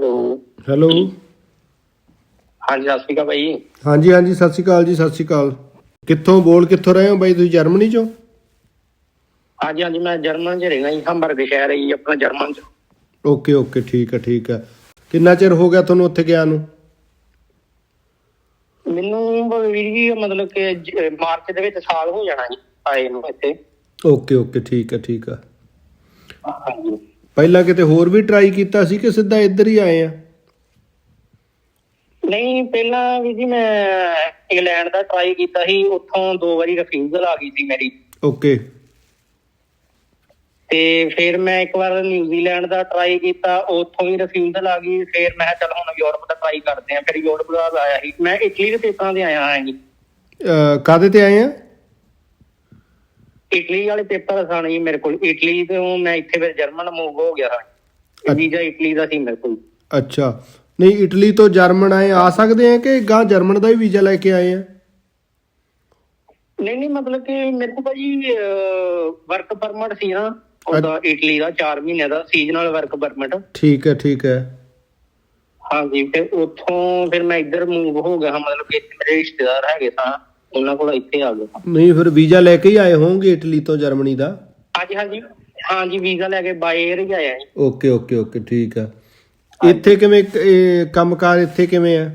Hello. Hello. ਹਾਂਜੀ ਸਤਿ ਸ਼੍ਰੀ ਅਕਾਲ ਭਾਈ ਹਾਂਜੀ ਹਾਂਜੀ ਸਤਿ ਸ਼੍ਰੀ ਅਕਾਲ ਜੀ ਸਤਿ ਸ਼੍ਰੀ ਅਕਾਲ। ਕਿੱਥੋਂ ਬੋਲ ਕਿੱਥੋਂ ਰਹੇ ਹੋ ਬਾਈ ਤੁਸੀਂ ਜਰਮਨੀ ਚੋਂ? ਹਾਂਜੀ ਹਾਂਜੀ ਮੈਂ ਜਰਮਨ ਚ ਰਹਿਣਾ ਜੀ ਹੰਬਰਗ ਸ਼ਹਿਰ ਹੈ ਜੀ ਆਪਣਾ ਜਰਮਨ ਚ। ਓਕੇ ਓਕੇ ਠੀਕ ਹੈ ਠੀਕ ਹੈ। ਕਿੰਨਾ ਚਿਰ ਹੋ ਗਿਆ ਤੁਹਾਨੂੰ ਉੱਥੇ ਗਿਆ ਨੂੰ? ਮੈਨੂੰ ਵੀਰ ਜੀ ਮਤਲਬ ਕਿ ਜ- ਮਾਰਚ ਦੇ ਵਿੱਚ ਸਾਲ ਹੋ ਜਾਣਾ ਜੀ ਆਏ ਨੂੰ ਇੱਥੇ। ਓਕੇ ਓਕੇ ਠੀਕ ਹੈ ਠੀਕ ਹੈ। ਹਾਂਜੀ। ਪਹਿਲਾਂ ਕਿਤੇ ਹੋਰ ਵੀ ਟਰਾਈ ਕੀਤਾ ਸੀ ਕਿ ਸਿੱਧਾ ਇੱਧਰ ਹੀ ਆਏ ਆ? ਨਹੀਂ ਪਹਿਲਾਂ ਵੀ ਜੀ ਮੈਂ ਇੰਗਲੈਂਡ ਦਾ ਟਰਾਈ ਕੀਤਾ ਸੀ ਉੱਥੋਂ ਦੋ ਵਾਰੀ ਰਿਫਿਊਜ਼ਲ ਆ ਗਈ ਸੀ ਮੇਰੀ। ਓਕੇ ਤੇ ਫਿਰ ਮੈਂ ਇੱਕ ਵਾਰ ਨਿਊਜ਼ੀਲੈਂਡ ਦਾ ਟਰਾਈ ਕੀਤਾ ਉੱਥੋਂ ਵੀ ਰਿਫਿਊਜ਼ਲ ਆ ਗਈ ਫਿਰ ਮੈਂ ਕਿਹਾ ਚੱਲ ਹੁਣ ਯੂਰਪ ਦਾ ਟਰਾਈ ਕਰਦੇ ਆ ਫਿਰ ਯੂਰਪ ਦਾ ਆਇਆ ਸੀ। ਮੈਂ ਇਟਲੀ ਦੇ ਪੇਪਰਾਂ ਦੇ ਆਇਆ ਹਾਂ ਜੀ। ਕਾਹਦੇ ਤੇ ਆਏ ਆ? ਇਟਲੀ ਵਾਲੇ ਪੇਪਰ ਸਨ ਜੀ ਮੇਰੇ ਕੋਲ। ਇਟਲੀ ਤੋਂ ਮੈਂ ਇੱਥੇ ਫਿਰ ਜਰਮਨ ਮੂਵ ਹੋ ਗਿਆ ਹਾਂ। ਵੀਜ਼ਾ ਇਟਲੀ ਦਾ ਸੀ ਮੇਰੇ ਕੋਲ। ਅੱਛਾ। ਨਹੀਂ ਇਟਲੀ ਤੋਂ ਜਰਮਨ ਆਏ ਆ ਸਕਦੇ ਆ ਕਿ ਗਾਂ ਜਰਮਨ ਦਾ ਹੀ ਵੀਜ਼ਾ ਲੈ ਕੇ ਆਏ ਆ? ਨਹੀਂ ਨਹੀਂ ਮਤਲਬ ਕਿ ਮੇਰੇ ਕੋਲ ਭਾਜੀ ਵਰਕ ਪਰਮਿਟ ਸੀ ਨਾ ਉਹਦਾ ਇਟਲੀ ਦਾ 4 ਮਹੀਨੇ ਦਾ ਸੀਜ਼ਨਲ ਵਰਕ ਪਰਮਿਟ ਠੀਕ ਹੈ ਠੀਕ ਹੈ। ਹਾਂਜੀ ਫਿਰ ਉੱਥੋਂ ਫਿਰ ਮੈਂ ਇੱਧਰ ਮੂਵ ਹੋ ਗਿਆ ਮਤਲਬ ਕਿ ਮੇਰੇ ਰਿਸ਼ਤੇਦਾਰ ਹੈਗੇ ਤਾਂ ਉਹਨਾਂ ਕੋਲ ਇੱਥੇ ਆ ਗਿਆ ਨਹੀਂ ਫਿਰ ਵੀਜ਼ਾ ਲੈ ਕੇ ਹੀ ਆਏ ਹੋਵੋਗੇ ਇਟਲੀ ਤੋਂ ਜਰਮਨੀ ਦਾ? ਹਾਂਜੀ ਹਾਂਜੀ। ਹਾਂਜੀ ਵੀਜ਼ਾ ਲੈ ਕੇ ਬਾਈ 에ਅਰ ਹੀ ਆਇਆ ਜੀ ਓਕੇ ਓਕੇ ਓਕੇ ਠੀਕ ਆ। ਇੱਥੇ ਕਿਵੇਂ ਇਹ ਕੰਮਕਾਰ ਇੱਥੇ ਕਿਵੇਂ ਆ?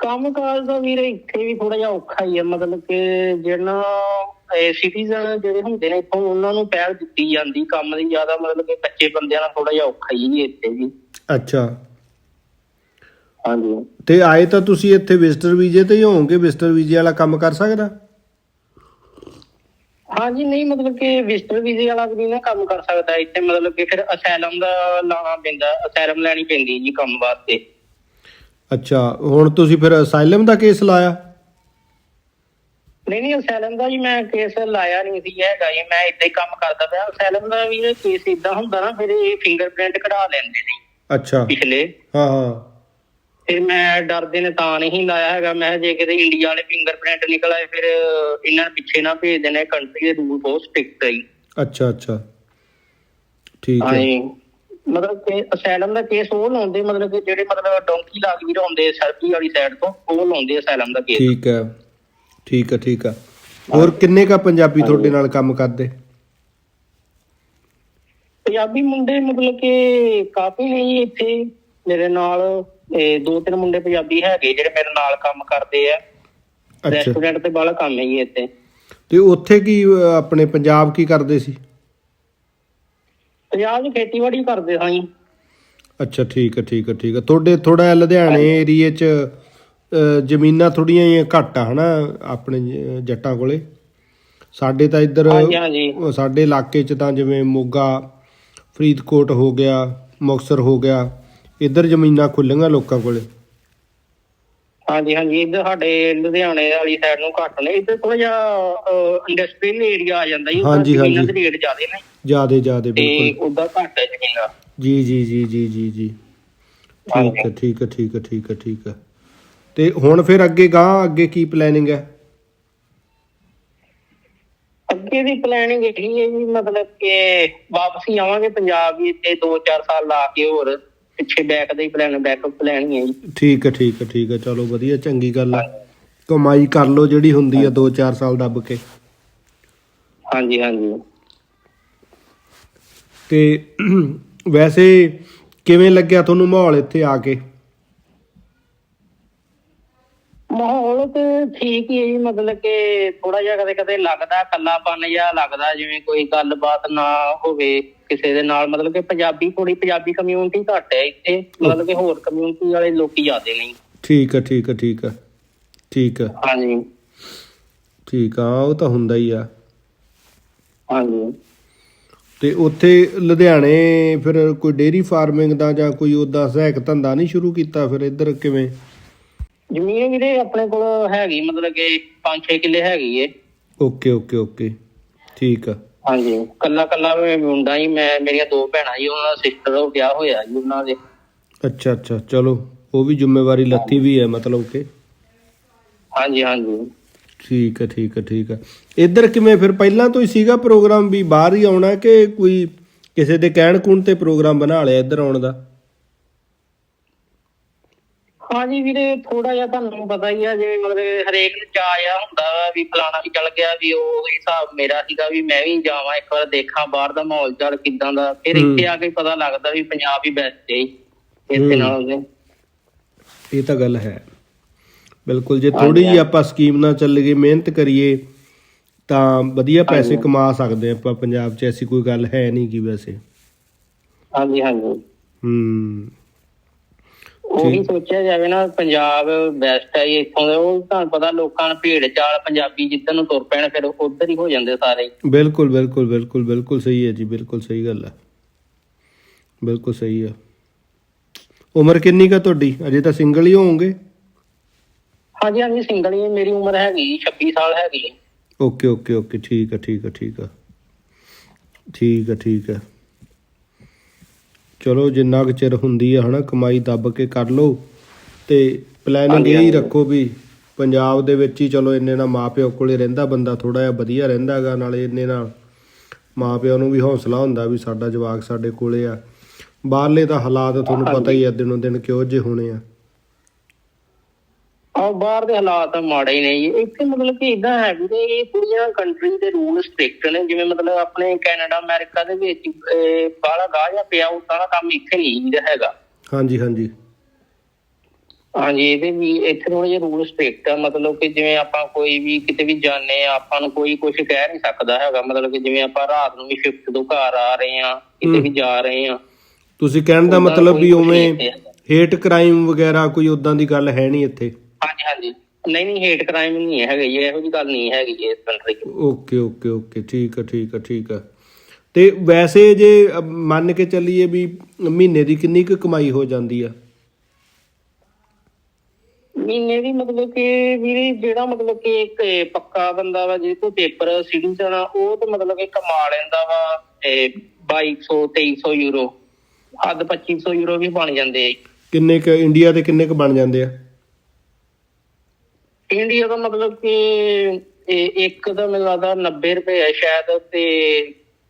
ਕੰਮ ਕਾਜ ਦਾ ਵੀਰੇ ਇੱਥੇ ਵੀ ਥੋੜਾ ਜਿਹਾ ਔਖਾ ਹੀ ਹੈ ਮਤਲਬ ਕਿ ਜਿਹੜਾ ਸਿਟੀਜ਼ਨ ਜਿਹੜੇ ਹੁੰਦੇ ਨੇ ਇੱਥੋਂ ਉਹਨਾਂ ਨੂੰ ਪਹਿਲ ਦਿੱਤੀ ਜਾਂਦੀ। ਕੰਮ ਦੀ ਜ਼ਿਆਦਾ ਮਤਲਬ ਕਿ ਕੱਚੇ ਬੰਦਿਆਂ ਨਾਲ ਥੋੜਾ ਜਿਹਾ ਔਖਾ ਹੀ ਹੈ ਇੱਥੇ ਵੀ। ਅੱਛਾ। ਹਾਂਜੀ। ਤੇ ਆਏ ਤਾਂ ਤੁਸੀਂ ਇੱਥੇ ਵਿਜ਼ਟਰ ਵੀਜ਼ੇ ਤੇ ਹੀ ਹੋਵੋਗੇ ਵਿਜ਼ਟਰ ਵੀਜ਼ੇ ਵਾਲਾ ਕੰਮ ਕਰ ਸਕਦਾ? ਹਾਂਜੀ ਨਹੀਂ ਮਤਲਬ ਕਿ ਵਿਜ਼ਟਰ ਵੀਜ਼ੇ ਵਾਲਾ ਵੀ ਨਾ ਕੰਮ ਕਰ ਸਕਦਾ ਇੱਥੇ ਮਤਲਬ ਕਿ ਫਿਰ ਅਸੈਲਮ ਦਾ ਲਾਣਾ ਪੈਂਦਾ ਅਸੈਲਮ ਲੈਣੀ ਪੈਂਦੀ ਜੀ ਕੰਮ ਵਾਸਤੇ। ਅੱਛਾ ਹੁਣ ਤੁਸੀਂ ਫਿਰ ਅਸਾਈਲਮ ਦਾ ਕੇਸ ਲਾਇਆ? ਨਹੀਂ ਨਹੀਂ ਅਸੈਲਮ ਦਾ ਜੀ ਮੈਂ ਕੇਸ ਲਾਇਆ ਨਹੀਂ ਸੀ ਹੈਗਾ ਜੀ ਮੈਂ ਇੱਦਾਂ ਹੀ ਕੰਮ ਕਰਦਾ ਪਿਆ। ਅਸੈਲਮ ਦਾ ਵੀ ਕੇਸ ਇਦਾਂ ਹੁੰਦਾ ਨਾ ਫਿਰ ਇਹ ਫਿੰਗਰਪ੍ਰਿੰਟ ਕਢਾ ਲੈਂਦੇ ਨੇ। ਅੱਛਾ। ਪਿਛਲੇ। ਹਾਂ ਹਾਂ। ਫਿਰ ਮੈਂ ਡਰਦੇ ਨੇ ਤਾਂ ਨਹੀਂ ਲਾਇਆ ਹੈਗਾ। ਮੈਂ ਜੇ ਕਿਤੇ ਇੰਡੀਆ ਵਾਲੇ ਫਿੰਗਰਪ੍ਰਿੰਟ ਨਿਕਲ ਆਏ ਫਿਰ ਇਹਨਾਂ ਨੂੰ ਪਿੱਛੇ ਨਾ ਭੇਜ ਦੇਣੇ। ਕੰਟਰੀ ਦੇ ਰੂਲ ਬਹੁਤ ਸਟ੍ਰਿਕਟ ਹੈ ਜੀ। ਅੱਛਾ ਅੱਛਾ। ਠੀਕ ਹੈ। ਮਤਲਬ ਕਿ ਅਸੈਲਮ ਦਾ ਕੇਸ ਉਹ ਲਾਉਂਦੇ ਮਤਲਬ ਕਿ ਜਿਹੜੇ ਮਤਲਬ ਡੋਂਕੀ ਲਾਗ ਵੀ ਲਾਉਂਦੇ ਸਰਬੀ ਵਾਲੀ ਸਾਈਡ ਤੋਂ ਉਹ ਲਾਉਂਦੇ ਅਸੈਲਮ ਦਾ ਕੇਸ ਠੀਕ ਹੈ। ਠੀਕ ਹੈ ਠੀਕ ਹੈ। ਹੋਰ ਕਿੰਨੇ ਕਾ ਪੰਜਾਬੀ ਤੁਹਾਡੇ ਨਾਲ ਕੰਮ ਕਰਦੇ? ਪੰਜਾਬੀ ਮੁੰਡੇ ਮਤਲਬ ਕਿ ਕਾਫੀ ਨੇ ਜੀ ਇੱਥੇ। ਮੇਰੇ ਨਾਲ ਇਹ ਦੋ ਤਿੰਨ ਮੁੰਡੇ ਪੰਜਾਬੀ ਹੈਗੇ ਜਿਹੜੇ ਮੇਰੇ ਨਾਲ ਕੰਮ ਕਰਦੇ ਆ। ਰੈਸਟੋਰੈਂਟ ਤੇ ਬਾਹਲਾ ਕੰਮ ਹੈ ਜੀ ਇੱਥੇ। ਤੇ ਉੱਥੇ ਕੀ ਆਪਣੇ ਪੰਜਾਬ ਕੀ ਕਰਦੇ ਸੀ? ਪੰਜਾਬ 'ਚ ਖੇਤੀਬਾੜੀ ਕਰਦੇ ਹਾਂ ਜੀ। ਅੱਛਾ ਠੀਕ ਹੈ ਠੀਕ ਹੈ ਠੀਕ ਹੈ। ਤੁਹਾਡੇ ਥੋੜਾ ਲੁਧਿਆਣੇ ਏਰੀਏ 'ਚ ਜ਼ਮੀਨਾਂ ਥੋੜੀਆਂ ਜਿਹੀਆਂ ਘੱਟ ਆ ਹਨਾ ਆਪਣੇ ਜੱਟਾਂ ਕੋਲੇ? ਸਾਡੇ ਤਾਂ ਇੱਧਰ ਸਾਡੇ ਇਲਾਕੇ 'ਚ ਤਾਂ ਜਿਵੇਂ ਮੋਗਾ ਫਰੀਦਕੋਟ ਹੋ ਗਿਆ ਮੁਕਤਸਰ ਹੋ ਗਿਆ। ਇੱਧਰ ਜ਼ਮੀਨਾਂ ਖੁੱਲੀਆਂ ਲੋਕਾਂ ਕੋਲੇ? ਹਾਂਜੀ ਹਾਂਜੀ ਇੱਧਰ ਸਾਡੇ ਲੁਧਿਆਣੇ ਵਾਲੀ ਸਾਈਡ ਨੂੰ ਘੱਟ ਨੇ। ਇੱਧਰ ਥੋੜਾ ਜਿਹਾ ਇੰਡਸਟਰੀਅਲ ਏਰੀਆ ਆ ਜਾਂਦਾ ਜੀ ਹਾਂਜੀ, ਹਾਂਜੀ। ਦੇ ਰੇਟ ਜ਼ਿਆਦੇ ਨੇ। ਜਿਆਦੇ ਜਿਆਦੇ ਤੇ ਬਿਲਕੁਲ। ਉਦਾਂ ਘੱਟ ਹੈ ਜ਼ਮੀਨਾਂ। ਜੀ ਜੀ ਜੀ ਜੀ ਜੀ ਜੀ। ਠੀਕ ਹੈ। ਠੀਕ ਹੈ ਠੀਕ ਹੈ ਠੀਕ ਹੈ ਠੀਕ ਹੈ। ਤੇ ਹੁਣ ਫਿਰ ਅੱਗੇ ਗਾਂ ਅੱਗੇ ਕੀ ਪਲੈਨਿੰਗ ਹੈ? ਅੱਗੇ ਦੀ ਪਲੈਨਿੰਗ ਇਹ ਹੈ ਜੀ ਮਤਲਬ ਕਿ ਵਾਪਸੀ ਆਵਾਂਗੇ ਪੰਜਾਬ ਵੀ ਤੇ 2-4 ਸਾਲ ਲਾ ਕੇ ਹੋਰ। ਪਿੱਛੇ ਬੈਕ ਦਾ ਹੀ ਪਲਾਨ ਬੈਕਅਪ ਪਲਾਨ ਹੀ ਹੈ ਜੀ। ਠੀਕ ਹੈ ਠੀਕ ਹੈ ਠੀਕ ਹੈ। ਚਲੋ ਵਧੀਆ ਚੰਗੀ ਗੱਲ ਆ। ਕਮਾਈ ਕਰ ਲਓ ਜਿਹੜੀ ਹੁੰਦੀ ਆ 2-4 ਸਾਲ ਦੱਬ ਕੇ। ਹਾਂਜੀ ਹਾਂਜੀ। ਤੇ ਵੈਸੇ ਕਿਵੇਂ ਲੱਗਿਆ ਤੁਹਾਨੂੰ ਮਾਹੌਲ ਇੱਥੇ ਆ ਕੇ? ਮਾਹੌਲ ਤੇ ਠੀਕ ਹੀ ਹੈ ਜੀ ਮਤਲਬ ਕਿ ਥੋੜਾ ਜਿਹਾ ਕਦੇ ਕਦੇ ਲੱਗਦਾ ਕੱਲਾਪਨ ਜਿਹਾ ਲੱਗਦਾ ਜਿਵੇਂ ਕੋਈ ਗੱਲਬਾਤ ਨਾ ਹੋਵੇ। ਕਿਸੇ ਦੇ ਨਾਲ ਮਤਲਬ ਕਿ ਪੰਜਾਬੀ ਥੋੜੀ ਪੰਜਾਬੀ ਕਮਿਊਨਿਟੀ ਘੱਟ ਹੈ ਇੱਥੇ ਮਤਲਬ ਕਿ ਹੋਰ ਕਮਿਊਨਿਟੀ ਵਾਲੇ ਲੋਕੀ ਜ਼ਿਆਦੇ ਨਹੀਂ। ਠੀਕ ਹੈ ਠੀਕ ਹੈ ਠੀਕ ਹੈ ਠੀਕ ਹੈ। ਹਾਂਜੀ। ਠੀਕ ਆ ਉਹ ਤਾਂ ਹੁੰਦਾ ਹੀ ਆ। ਹਾਂਜੀ। ਤੇ ਉੱਥੇ ਲੁਧਿਆਣੇ ਫਿਰ ਕੋਈ ਡੇਰੀ ਫਾਰਮਿੰਗ ਦਾ ਜਾਂ ਕੋਈ ਉਹਦਾ ਸਹਾਇਕ ਧੰਦਾ ਨਹੀਂ ਸ਼ੁਰੂ ਕੀਤਾ ਫਿਰ ਇੱਧਰ ਕਿਵੇਂ? ਜ਼ਮੀਨ ਵੀਰੇ ਆਪਣੇ ਕੋਲ ਹੈਗੀ ਮਤਲਬ ਕਿ 5-6 ਕਿੱਲੇ ਹੈਗੀ ਏ। Okay okay okay. ਠੀਕ ਆ। ਹਾਂਜੀ। ਕੱਲਾ ਕੱਲਾ ਮੈਂ ਮੁੰਡਾ ਹੀ ਮੈਂ ਮੇਰੀਆਂ ਦੋ ਭੈਣਾਂ ਜੀ ਉਹਨਾਂ ਦਾ ਸਿਸਟਰ ਉਹ ਵਿਆਹ ਹੋਇਆ ਜੀ ਉਹਨਾਂ ਦੇ। ਅੱਛਾ ਅੱਛਾ। ਚਲੋ ਉਹ ਵੀ ਜ਼ਿੰਮੇਵਾਰੀ ਲੱਤੀ ਵੀ ਹੈ ਮਤਲਬ ਕਿ। ਹਾਂਜੀ ਹਾਂਜੀ। ਠੀਕ ਹੈ ਠੀਕ ਹੈ ਠੀਕ ਹੈ। ਇੱਧਰ ਕਿਵੇਂ ਫਿਰ ਪਹਿਲਾਂ ਤੋਂ ਹੀ ਸੀਗਾ ਪ੍ਰੋਗਰਾਮ ਵੀ ਬਾਹਰ ਹੀ ਆਉਣਾ ਕਿ ਕੋਈ ਕਿਸੇ ਦੇ ਕਹਿਣ ਕੂਣ ਤੇ ਪ੍ਰੋਗਰਾਮ ਬਣਾ ਲਿਆ ਇੱਧਰ ਆਉਣ ਦਾ? ਹਾਂਜੀ ਵੀਰੇ ਥੋੜਾ ਜਿਹਾ ਤੁਹਾਨੂੰ ਪਤਾ ਹੀ ਆ ਜਿਵੇਂ ਮਤਲਬ ਹਰੇਕ ਨੂੰ ਚਾਅ ਆ ਹੁੰਦਾ ਵਾ ਵੀ ਫਲਾਣਾ ਵੀ ਚੱਲ ਗਿਆ ਵੀ ਉਹ ਹਿਸਾਬ ਮੇਰਾ ਸੀਗਾ ਵੀ ਮੈਂ ਵੀ ਜਾਵਾਂ ਇੱਕ ਵਾਰ ਦੇਖਾਂ ਬਾਹਰ ਦਾ ਮਾਹੌਲ ਚਾਲ ਕਿਦਾਂ ਦਾ ਫਿਰ। ਇੱਥੇ ਆ ਕੇ ਪਤਾ ਲੱਗਦਾ ਵੀ ਪੰਜਾਬ ਹੀ ਬੈਸਟ ਹੈ ਜੀ। ਇੱਥੇ ਨਾਲ ਦੇ ਇਹ ਤਾਂ ਗੱਲ ਹੈ ਬਿਲਕੁਲ ਜੇ ਥੋੜੀ ਜਿਹੀ ਹਾਂਜੀ। ਆਪਾਂ ਸਕੀਮ ਨਾਲ ਚੱਲੀਏ ਮਿਹਨਤ ਕਰੀਏ ਤਾਂ ਵਧੀਆ ਪੈਸੇ। ਕਮਾ ਸਕਦੇ ਆਪਾਂ ਪੰਜਾਬ 'ਚ ਐਸੀ ਕੋਈ ਗੱਲ ਹੈ ਨਹੀਂ ਕੀ ਵੈਸੇ ਹਾਂਜੀ ਹਾਂਜੀ ਹੂੰ ਉਹੀ ਠੀਕ। ਸੋਚਿਆ ਜਾਵੇ ਨਾ ਪੰਜਾਬ ਬੈਸਟ ਹੈ ਇੱਥੋਂ ਦੇ ਉਹ ਤੁਹਾਨੂੰ ਪਤਾ ਲੋਕਾਂ ਨੂੰ ਭੇਡ ਚਾਲ ਪੰਜਾਬੀ ਜਿੱਧਰ ਨੂੰ ਤੁਰ ਪੈਣ ਫਿਰ ਉਧਰ ਹੀ ਹੋ ਜਾਂਦੇ ਸਾਰੇ। ਬਿਲਕੁਲ ਬਿਲਕੁਲ ਬਿਲਕੁਲ ਬਿਲਕੁਲ ਸਹੀ ਹੈ ਜੀ ਬਿਲਕੁਲ ਸਹੀ ਗੱਲ ਹੈ ਬਿਲਕੁਲ ਸਹੀ ਹੈ ਉਮਰ ਕਿੰਨੀ ਕਾ ਤੁਹਾਡੀ ਅਜੇ ਤਾਂ ਸਿੰਗਲ ਹੀ ਹੋਵੋਗੇ ਹਾਂਜੀ ਹਾਂਜੀ ਸਿੰਗਲ ਹੀ ਮੇਰੀ ਉਮਰ ਹੈਗੀ 26 ਸਾਲ ਹੈਗੀ। ਓਕੇ ਓਕੇ ਓਕੇ ਠੀਕ ਹੈ ਠੀਕ ਹੈ ਠੀਕ ਹੈ ਠੀਕ ਹੈ ਠੀਕ ਹੈ ਚਲੋ ਜਿੰਨਾ ਕੁ ਚਿਰ ਹੁੰਦੀ ਹੈ ਹਨਾ ਕਮਾਈ ਦੱਬ ਕੇ ਕਰ ਲਓ ਤੇ ਪਲੈਨਿੰਗ ਇਹ। ਰੱਖੋ ਵੀ ਪੰਜਾਬ ਦੇ ਵਿੱਚ ਹੀ ਚਲੋ ਇੰਨੇ ਨਾਲ ਮਾਪਿਓ ਕੋਲੇ ਰਹਿੰਦਾ ਬੰਦਾ ਥੋੜਾ ਜਿਹਾ ਵਧੀਆ ਰਹਿੰਦਾਗਾ ਨਾਲੇ ਇੰਨੇ ਨਾਲ ਮਾਪਿਓ ਨੂੰ ਵੀ ਹੌਸਲਾ ਹੁੰਦਾ ਵੀ ਸਾਡਾ ਜਵਾਕ ਸਾਡੇ ਕੋਲੇ ਆ। ਬਾਹਰਲੇ ਤਾਂ ਹਾਲਾਤ ਤੁਹਾਨੂੰ ਪਤਾ ਹੀ ਆ ਦਿਨੋਂ ਦਿਨ ਕਿਹੋ ਜਿਹੇ ਹੋਣੇ ਆ। ਆ ਬਾਹਰ ਦੇ ਹਾਲਾਤ ਮਾੜੇ ਹੀ ਨੇ ਜੀ। ਇੱਥੇ ਮਤਲਬ ਕਿ ਇਦਾਂ ਹੈ ਵੀ ਇਹ ਕੁੜੀਆਂ ਕੰਟਰੀ ਦੇ ਰੂਲ ਸਟ੍ਰਿਕਟ ਨੇ। ਜਿਵੇਂ ਮਤਲਬ ਆਪਣੇ ਕੈਨੇਡਾ ਅਮਰੀਕਾ ਦੇ ਵਿੱਚ ਬਾਹਲਾ ਗਾਹ ਜਾਂ ਪਿਆ ਉਹ ਸਾਰਾ ਕੰਮ ਇੱਥੇ ਨਹੀਂ ਹੈਗਾ। ਹਾਂਜੀ ਹਾਂਜੀ। ਹਾਂਜੀ ਇਹਦੇ ਵੀ ਇੱਥੇ ਥੋੜੇ ਜਿਹੇ ਰੂਲ ਸਟ੍ਰਿਕਟ ਆ। ਮਤਲਬ ਕਿ ਜਿਵੇਂ ਆਪਾਂ ਕੋਈ ਵੀ ਕਿਤੇ ਵੀ ਜਾਣੇ ਆ ਆਪਾਂ ਨੂੰ ਕੋਈ ਕੁਝ ਕਹਿ ਨਹੀਂ ਸਕਦਾ ਹੈਗਾ। ਮਤਲਬ ਕਿ ਜਿਵੇਂ ਆਪਾਂ ਰਾਤ ਨੂੰ ਵੀ ਸ਼ਿਫਟ ਤੋਂ ਘਰ ਆ ਰਹੇ ਆ ਕਿਤੇ। ਵੀ ਜਾ ਰਹੇ ਆ। ਤੁਸੀਂ ਕਹਿਣ ਦਾ ਮਤਲਬ ਵੀ ਉਵੇਂ। ਹੇਟ ਕ੍ਰਾਈਮ ਵਗੈਰਾ ਕੋਈ ਉਦਾਂ ਦੀ ਗੱਲ ਹੈ ਨਹੀਂ ਇੱਥੇ? ਹਾਂਜੀ ਹਾਂਜੀ। ਨਹੀਂ ਨਹੀਂ ਹੇਟ ਕ੍ਰਾਈਮ ਨਹੀਂ ਹੈਗਾ ਜੀ ਇਹੋ ਜਿਹੀ ਗੱਲ ਨਹੀਂ ਹੈਗੀ ਜੀ ਇਸ ਕੰਟਰੀ 'ਚ। ਓਕੇ ਓਕੇ ਓਕੇ ਠੀਕ ਹੈ ਠੀਕ ਹੈ ਠੀਕ ਹੈ। ਤੇ ਵੈਸੇ ਜੇ ਮੰਨ ਕੇ ਚੱਲੀਏ ਵੀ ਮਹੀਨੇ ਦੀ ਕਿੰਨੀ ਕੁ ਕਮਾਈ ਹੋ ਜਾਂਦੀ ਆ? ਮਹੀਨੇ ਦੀ ਮਤਲਬ ਕਿ ਵੀਰੇ ਜਿਹੜਾ ਮਤਲਬ ਕਿ ਇੱਕ ਪੱਕਾ ਬੰਦਾ ਵਾ ਜਿਹਦੇ ਕੋਲ ਪੇਪਰ ਸਿਟੀਜ਼ਨ ਆ ਉਹ ਤਾਂ ਮਤਲਬ ਕਿ ਕਮਾ ਲੈਂਦਾ ਵਾ ਇਹ 2200 2300 ਯੂਰੋ ਹੱਦ 2500 ਯੂਰੋ ਵੀ ਬਣ ਜਾਂਦੇ ਆ ਕਿੰਨੇ ਕ ਇੰਡੀਆ ਦੇ ਕਿੰਨੇ ਕ ਬਣ ਜਾਂਦੇ ਆ? ਇੰਡੀਆ ਦਾ ਮਤਲਬ ਕਿ ਇੱਕ ਦਾ ਮੈਨੂੰ ਲੱਗਦਾ 90 ਰੁਪਏ ਹੈ ਸ਼ਾਇਦ ਤੇ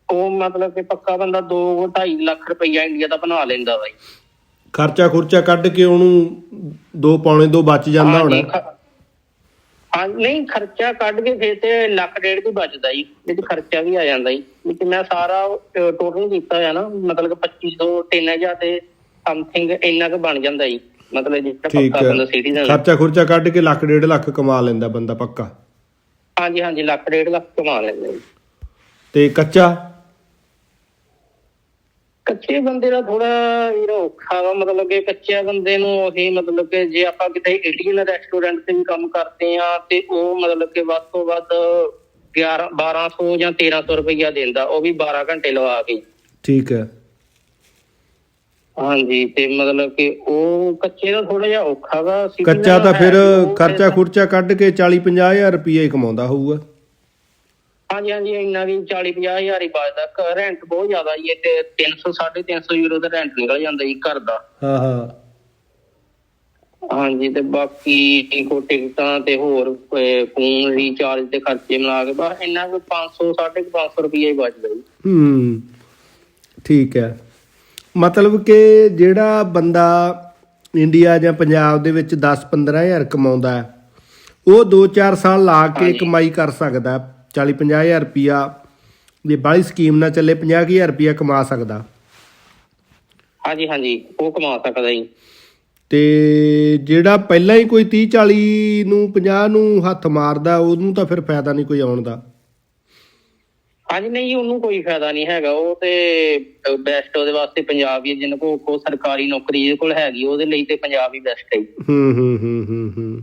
ਉਹ ਮਤਲਬ ਕਿ ਪੱਕਾ ਬੰਦਾ 2 2.5 ਲੱਖ ਰੁਪਈਆ ਇੰਡੀਆ ਦਾ ਬਣਾ ਲੈਂਦਾ ਜੀ। ਖਰਚਾ ਖੁਰਚਾ ਕੱਢ ਕੇ ਉਹਨੂੰ ਦੋ ਪੌਣੇ ਦੋ ਬਚ ਜਾਂਦਾ ਹੋਣਾ। ਹਾਂ ਨਹੀਂ ਖਰਚਾ ਕੱਢ ਕੇ ਫਿਰ ਤੇ ਲੱਖ ਡੇਢ ਵੀ ਬਚਦਾ ਜੀ ਵਿੱਚ ਖਰਚਾ ਵੀ ਆ ਜਾਂਦਾ ਜੀ। ਲੇਕਿਨ ਮੈਂ ਸਾਰਾ ਟੋਟਲ ਕੀਤਾ ਹੋਇਆ ਨਾ ਮਤਲਬ ਕਿ 2500 3000 ਤੇ ਸਮਥਿੰਗ ਇੰਨਾ ਕੁ ਬਣ ਜਾਂਦਾ ਜੀ। ਮਤਲਬ ਠੀਕ ਪੱਕਾ ਬੰਦਾ ਹੈ। ਸਿਟੀਜ਼ਨ ਖਰਚਾ ਖੁਰਚਾ ਕੱਢ ਕੇ ਲੱਖ ਡੇਢ ਲੱਖ ਕਮਾ ਲੈਂਦਾ ਬੰਦਾ ਪੱਕਾ। ਹਾਂਜੀ ਹਾਂਜੀ ਲੱਖ ਡੇਢ ਲੱਖ ਕਮਾ ਲੈਂਦਾ ਤੇ ਕੱਚਾ? ਕੱਚੇ ਬੰਦੇ ਦਾ ਥੋੜਾ ਜਿਹੜਾ ਔਖਾ ਵਾ ਮਤਲਬ ਕਿ ਕੱਚੇ ਬੰਦੇ ਨੂੰ ਉਹੀ ਮਤਲਬ ਕਿ ਜੇ ਆਪਾਂ ਕਿਤੇ ਇੰਡੀਅਨ ਰੈਸਟੋਰੈਂਟ ਤੇ ਵੀ ਕੰਮ ਕਰਦੇ ਆ ਤੇ ਉਹ ਮਤਲਬ ਕਿ ਵੱਧ ਤੋਂ ਵੱਧ 11 1200 ਜਾਂ 1300 ਰੁਪਈਆ ਦਿੰਦਾ ਉਹ ਵੀ 12 ਘੰਟੇ ਲਵਾ ਕੇ। ਠੀਕ ਹੈ। ਹਾਂਜੀ ਤੇ ਮਤਲਬ ਕਿ ਉਹ ਕੱਚੇ ਦਾ ਥੋੜਾ ਜਿਹਾ ਔਖਾ ਵਾ city ਕੱਚਾ ਦਾ ਤਾਂ ਹੈ ਫਿਰ ਉਹ ਖਰਚਾ ਖੁਰਚਾ ਕੱਢ ਕੇ 40 ਹਜ਼ਾਰ ਰੁਪਏ ਹੀ ਕਮਾਉਂਦਾ ਹੋਊਗਾ। ਹਾਂਜੀ ਹਾਂਜੀ ਇੰਨਾ ਵੀ 40 50 ਹਜ਼ਾਰ ਹੀ ਬਚਦਾ। ਰੈਂਟ ਬਹੁਤ ਜ਼ਿਆਦਾ ਜੀ ਤੇ 300 350 ਯੂਰੋ ਦਾ ਰੈਂਟ ਨਿਕਲ ਜਾਂਦਾ ਜੀ ਘਰ ਦਾ। ਹਾਂ ਹਾਂ। ਹਾਂਜੀ ਤੇ ਬਾਕੀ ਕੋ ਟਿਕਟਾਂ ਤੇ ਹੋਰ ਅਹ, ਫੋਨ ਰੀਚਾਰਜ ਤੇ ਖਰਚੇ ਮਿਲਾ ਕੇ ਬਸ ਇੰਨਾ ਕੁ 500 550 ਰੁਪਏ ਹੀ ਬਚਦਾ ਜੀ। ਹੂੰ ਠੀਕ ਹੈ। ਮਤਲਬ ਕਿ ਜਿਹੜਾ ਬੰਦਾ ਇੰਡੀਆ ਜਾਂ ਪੰਜਾਬ ਦੇ ਵਿੱਚ 10-15000 ਕਮਾਉਂਦਾ ਹੈ ਉਹ 2-4 ਸਾਲ ਲਾ ਕੇ। ਕਮਾਈ ਕਰ ਸਕਦਾ 40-50000 ਰੁਪਿਆ ਜੇ ਬਾਹਲੀ ਸਕੀਮ ਨਾਲ ਚੱਲੇ 50000 ਰੁਪਿਆ ਕਮਾ ਸਕਦਾ। ਹਾਂਜੀ ਹਾਂਜੀ ਉਹ ਕਮਾ ਸਕਦਾ ਜੀ। ਤੇ ਜਿਹੜਾ ਪਹਿਲਾਂ ਹੀ ਕੋਈ 30-40 ਨੂੰ 50 ਨੂੰ ਹੱਥ ਮਾਰਦਾ ਉਹਨੂੰ ਤਾਂ ਫਿਰ ਫਾਇਦਾ ਨਹੀਂ ਕੋਈ ਆਉਣ ਦਾ। ਹਾਂਜੀ ਨਹੀਂ ਉਹਨੂੰ ਕੋਈ ਫਾਇਦਾ ਨਹੀਂ ਹੈਗਾ। ਉਹ ਤੇ ਬੈਸਟ ਉਹਦੇ ਵਾਸਤੇ ਪੰਜਾਬ ਹੀ ਜਿਹਨਾਂ ਕੋਲ ਕੋ ਸਰਕਾਰੀ ਨੌਕਰੀ ਜਿਹਦੇ ਕੋਲ ਹੈਗੀ ਉਹਦੇ ਲਈ ਤੇ ਪੰਜਾਬ ਹੀ ਬੈਸਟ ਹੈ। ਹੂੰ ਹੂੰ ਹੂੰ ਹੂੰ।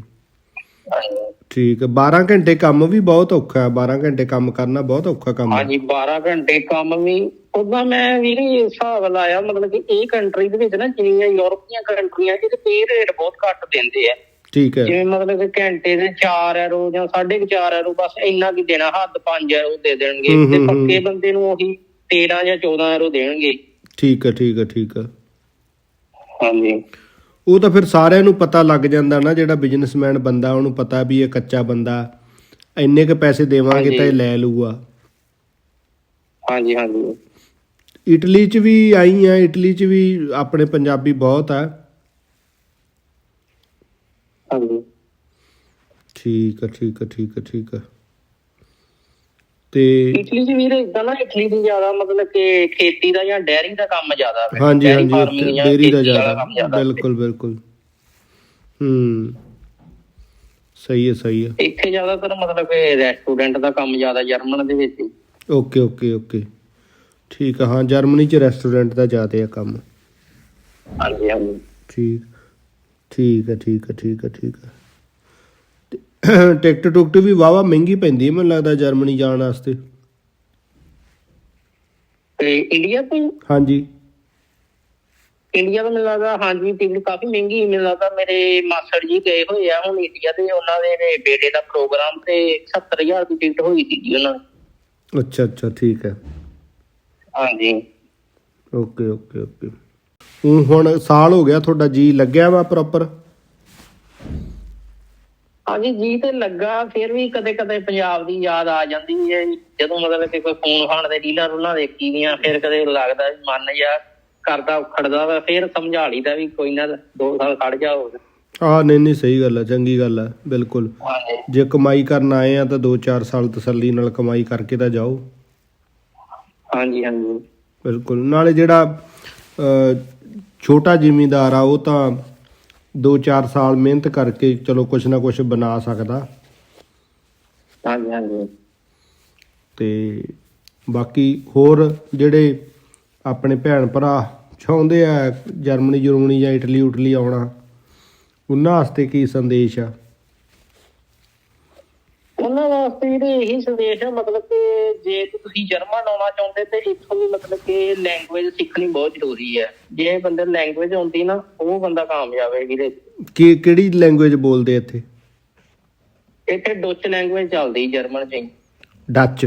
ਠੀਕ ਹੈ। 12 ਘੰਟੇ ਕੰਮ ਵੀ ਬਹੁਤ ਔਖਾ ਹੈ। 12 ਘੰਟੇ ਕੰਮ ਕਰਨਾ ਬਹੁਤ ਔਖਾ ਕੰਮ ਹੈ। ਹਾਂਜੀ 12 ਘੰਟੇ ਕੰਮ ਵੀ ਉਦਾਂ ਮੈਂ ਵੀਰੇ ਹਿਸਾਬ ਲਾਇਆ ਮਤਲਬ ਕਿ ਇਹ ਕੰਟਰੀ ਦੇ ਵਿੱਚ ਨਾ ਜਿੰਨੀਆਂ ਯੂਰਪੀਆਂ ਕੰਟਰੀਆਂ ਇਹਦੇ ਪੇ ਰੇਟ ਬਹੁਤ ਘੱਟ ਦਿੰਦੇ ਆ। ਠੀਕ ਹੈ। ਜਿਵੇਂ ਮਤਲਬ ਕਿ ਘੰਟੇ ਦੇ 4 ਐਰੋ ਜਾਂ 4.5 ਐਰੋ ਬਸ ਇੰਨਾ ਕੀ ਦੇਣਾ ਹੱਦ 5 ਐਰੋ ਦੇ ਦੇਣਗੇ। ਤੇ ਪੱਕੇ। ਬੰਦੇ ਨੂੰ ਉਹੀ 13 ਜਾਂ 14 ਐਰੋ ਦੇਣਗੇ। ਠੀਕ ਹੈ ਠੀਕ ਹੈ ਠੀਕ ਹੈ। ਹਾਂਜੀ। ਉਹ ਤਾਂ ਫਿਰ ਸਾਰਿਆਂ ਨੂੰ ਪਤਾ ਲੱਗ ਜਾਂਦਾ ਨਾ ਜਿਹੜਾ ਬਿਜ਼ਨਸਮੈਨ ਬੰਦਾ ਉਹਨੂੰ ਪਤਾ ਵੀ ਇਹ ਕੱਚਾ ਬੰਦਾ ਇੰਨੇ ਕ ਪੈਸੇ ਦੇਵਾਂਗੇ ਤਾਂ ਇਹ। ਲੈ ਲੂਗਾ ਹਾਂਜੀ ਹਾਂਜੀ। ਇਟਲੀ 'ਚ ਵੀ ਆਈ ਆ ਇਟਲੀ 'ਚ ਵੀ ਆਪਣੇ ਪੰਜਾਬੀ ਬਹੁਤ ਆ। ਹਾਂਜੀ। ਠੀਕ ਆ ਠੀਕ ਆ ਠੀਕ ਆ ਠੀਕ ਆ। ਤੇ ਇਟਲੀ ਚ ਵੀਰੇ ਇਦਾਂ ਨਾ ਇਟਲੀ ਦੀ ਜ਼ਿਆਦਾ ਮਤਲਬ ਕਿ ਖੇਤੀ ਦਾ ਜਾਂ ਡੈਰੀ ਦਾ ਕੰਮ ਜ਼ਿਆਦਾ ਹੈ ਹਾਂਜੀ ਹਾਂਜੀ ਜਾਂ ਡੇਰੀ ਦਾ ਜ਼ਿਆਦਾ। ਬਿਲਕੁਲ ਬਿਲਕੁਲ। ਹੂੰ। ਸਹੀ ਹੈ ਸਹੀ ਹੈ ਇੱਥੇ ਜ਼ਿਆਦਾਤਰ ਮਤਲਬ ਕਿ ਰੈਸਟੋਰੈਂਟ ਦਾ ਕੰਮ ਜ਼ਿਆਦਾ ਜਰਮਨ ਦੇ ਵਿੱਚ। Okay okay okay. ਠੀਕ ਆ ਹਾਂ ਜਰਮਨੀ 'ਚ ਰੈਸਟੋਰੈਂਟ ਦਾ ਜ਼ਿਆਦਾ ਆ ਕੰਮ। ਹਾਂਜੀ ਹਾਂਜੀ। ਠੀਕ। ਠੀਕ ਹੈ ਠੀਕ ਹੈ ਠੀਕ ਹੈ ਠੀਕ ਹੈ। ਟਿਕਟ ਟੁਕਟ ਵੀ ਵਾਵਾ ਮਹਿੰਗੀ ਪੈਂਦੀ ਹੈ ਮੈਨੂੰ ਲੱਗਦਾ ਜਰਮਨੀ ਜਾਣ ਵਾਸਤੇ। ਤੇ ਇੰਡੀਆ ਤੋਂ? ਹਾਂਜੀ। ਇੰਡੀਆ ਤੋਂ ਮੈਨੂੰ ਲੱਗਦਾ ਹਾਂਜੀ ਟਿਕਟ ਕਾਫੀ ਮਹਿੰਗੀ ਮੈਨੂੰ ਲੱਗਦਾ ਮੇਰੇ ਮਾਸੜ ਜੀ ਗਏ ਹੋਏ ਆ ਹੁਣ ਇੰਡੀਆ ਤੇ ਉਹਨਾਂ ਦੇ ਨੇ ਬੇਟੇ ਦਾ ਪ੍ਰੋਗਰਾਮ ਤੇ 70000 ਦੀ ਟਿਕਟ ਹੋਈ ਸੀ ਜੀ ਉਹਨਾਂ ਦੀ। ਅੱਛਾ ਅੱਛਾ ਠੀਕ ਹੈ। ਹਾਂਜੀ। Okay okay okay. ਹੁਣ ਹੁਣ ਸਾਲ ਹੋ ਗਿਆ ਤੁਹਾਡਾ ਜੀ ਲੱਗਿਆ ਵਾ ਪ੍ਰੋਪਰ ਹਾਂਜੀ ਜੀ ਤੇ ਲੱਗਾ ਫਿਰ ਵੀ ਕਦੇ ਕਦੇ ਪੰਜਾਬ ਦੀ ਯਾਦ ਆ ਜਾਂਦੀ ਹੈ। ਜਦੋਂ ਮਤਲਬ ਕਿ ਕੋਈ ਫੋਨ ਫਾਨ ਦੇ ਰੀਲਾਂ ਰੂਲਾਂ ਦੇਖੀ ਦੀਆਂ ਫਿਰ ਕਦੇ ਲੱਗਦਾ ਵੀ ਮਨ ਜਾਂ ਕਰਦਾ ਖੜਦਾ ਵਾ ਫਿਰ ਸਮਝਾ ਲਈਦਾ ਵੀ ਕੋਈ ਨਾ ਦੋ ਸਾਲ ਖੜ ਜਾਓ ਆ ਨਹੀਂ ਨਹੀਂ ਸਹੀ ਗੱਲ ਹੈ ਚੰਗੀ ਗੱਲ ਹੈ ਬਿਲਕੁਲ। ਜੇ ਕਮਾਈ ਕਰਨ ਆਏ ਆ ਤਾਂ 2-4 ਸਾਲ ਤਸੱਲੀ ਨਾਲ ਕਮਾਈ ਕਰਕੇ ਤਾਂ ਜਾਓ। ਹਾਂਜੀ ਹਾਂਜੀ। ਬਿਲਕੁਲ ਨਾਲੇ ਜਿਹੜਾ ਛੋਟਾ ਜ਼ਿਮੀਂਦਾਰ ਆ ਉਹ ਤਾਂ 2-4 ਸਾਲ ਮਿਹਨਤ ਕਰਕੇ ਚਲੋ ਕੁਛ ਨਾ ਕੁਛ ਬਣਾ ਸਕਦਾ। ਹਾਂਜੀ ਹਾਂਜੀ। ਤੇ ਬਾਕੀ ਹੋਰ ਜਿਹੜੇ ਆਪਣੇ ਭੈਣ ਭਰਾ ਚਾਹੁੰਦੇ ਆ ਜਰਮਨੀ ਜਰਮਨੀ ਜਾਂ ਇਟਲੀ ਉਟਲੀ ਆਉਣਾ ਉਹਨਾਂ ਵਾਸਤੇ ਕੀ ਸੰਦੇਸ਼ ਆ? ਵੀ ਇਹੀ ਸੰਦੇਸ਼ ਹੈ ਮਤਲਬ ਕਿ ਜੇ ਤੁਸੀਂ ਜਰਮਨ ਆਉਣਾ ਚਾਹੁੰਦੇ ਤੇ ਇੱਥੋਂ ਵੀ ਮਤਲਬ ਕਿ ਲੈਂਗੁਏਜ ਸਿੱਖਣੀ ਬਹੁਤ ਜ਼ਰੂਰੀ ਹੈ। ਜੇ ਬੰਦੇ ਲੈਂਗੁਏਜ ਆਉਂਦੀ ਨਾ ਉਹ ਬੰਦਾ ਕਾਮਯਾਬ ਹੈ ਵੀਰੇ। ਕੀ ਕਿਹੜੀ ਲੈਂਗੁਏਜ ਬੋਲਦੇ ਇੱਥੇ? ਇੱਥੇ ਡੁੱਚ ਲੈਂਗੁਏਜ ਚੱਲਦੀ ਜਰਮਨ ਚ। ਡੱਚ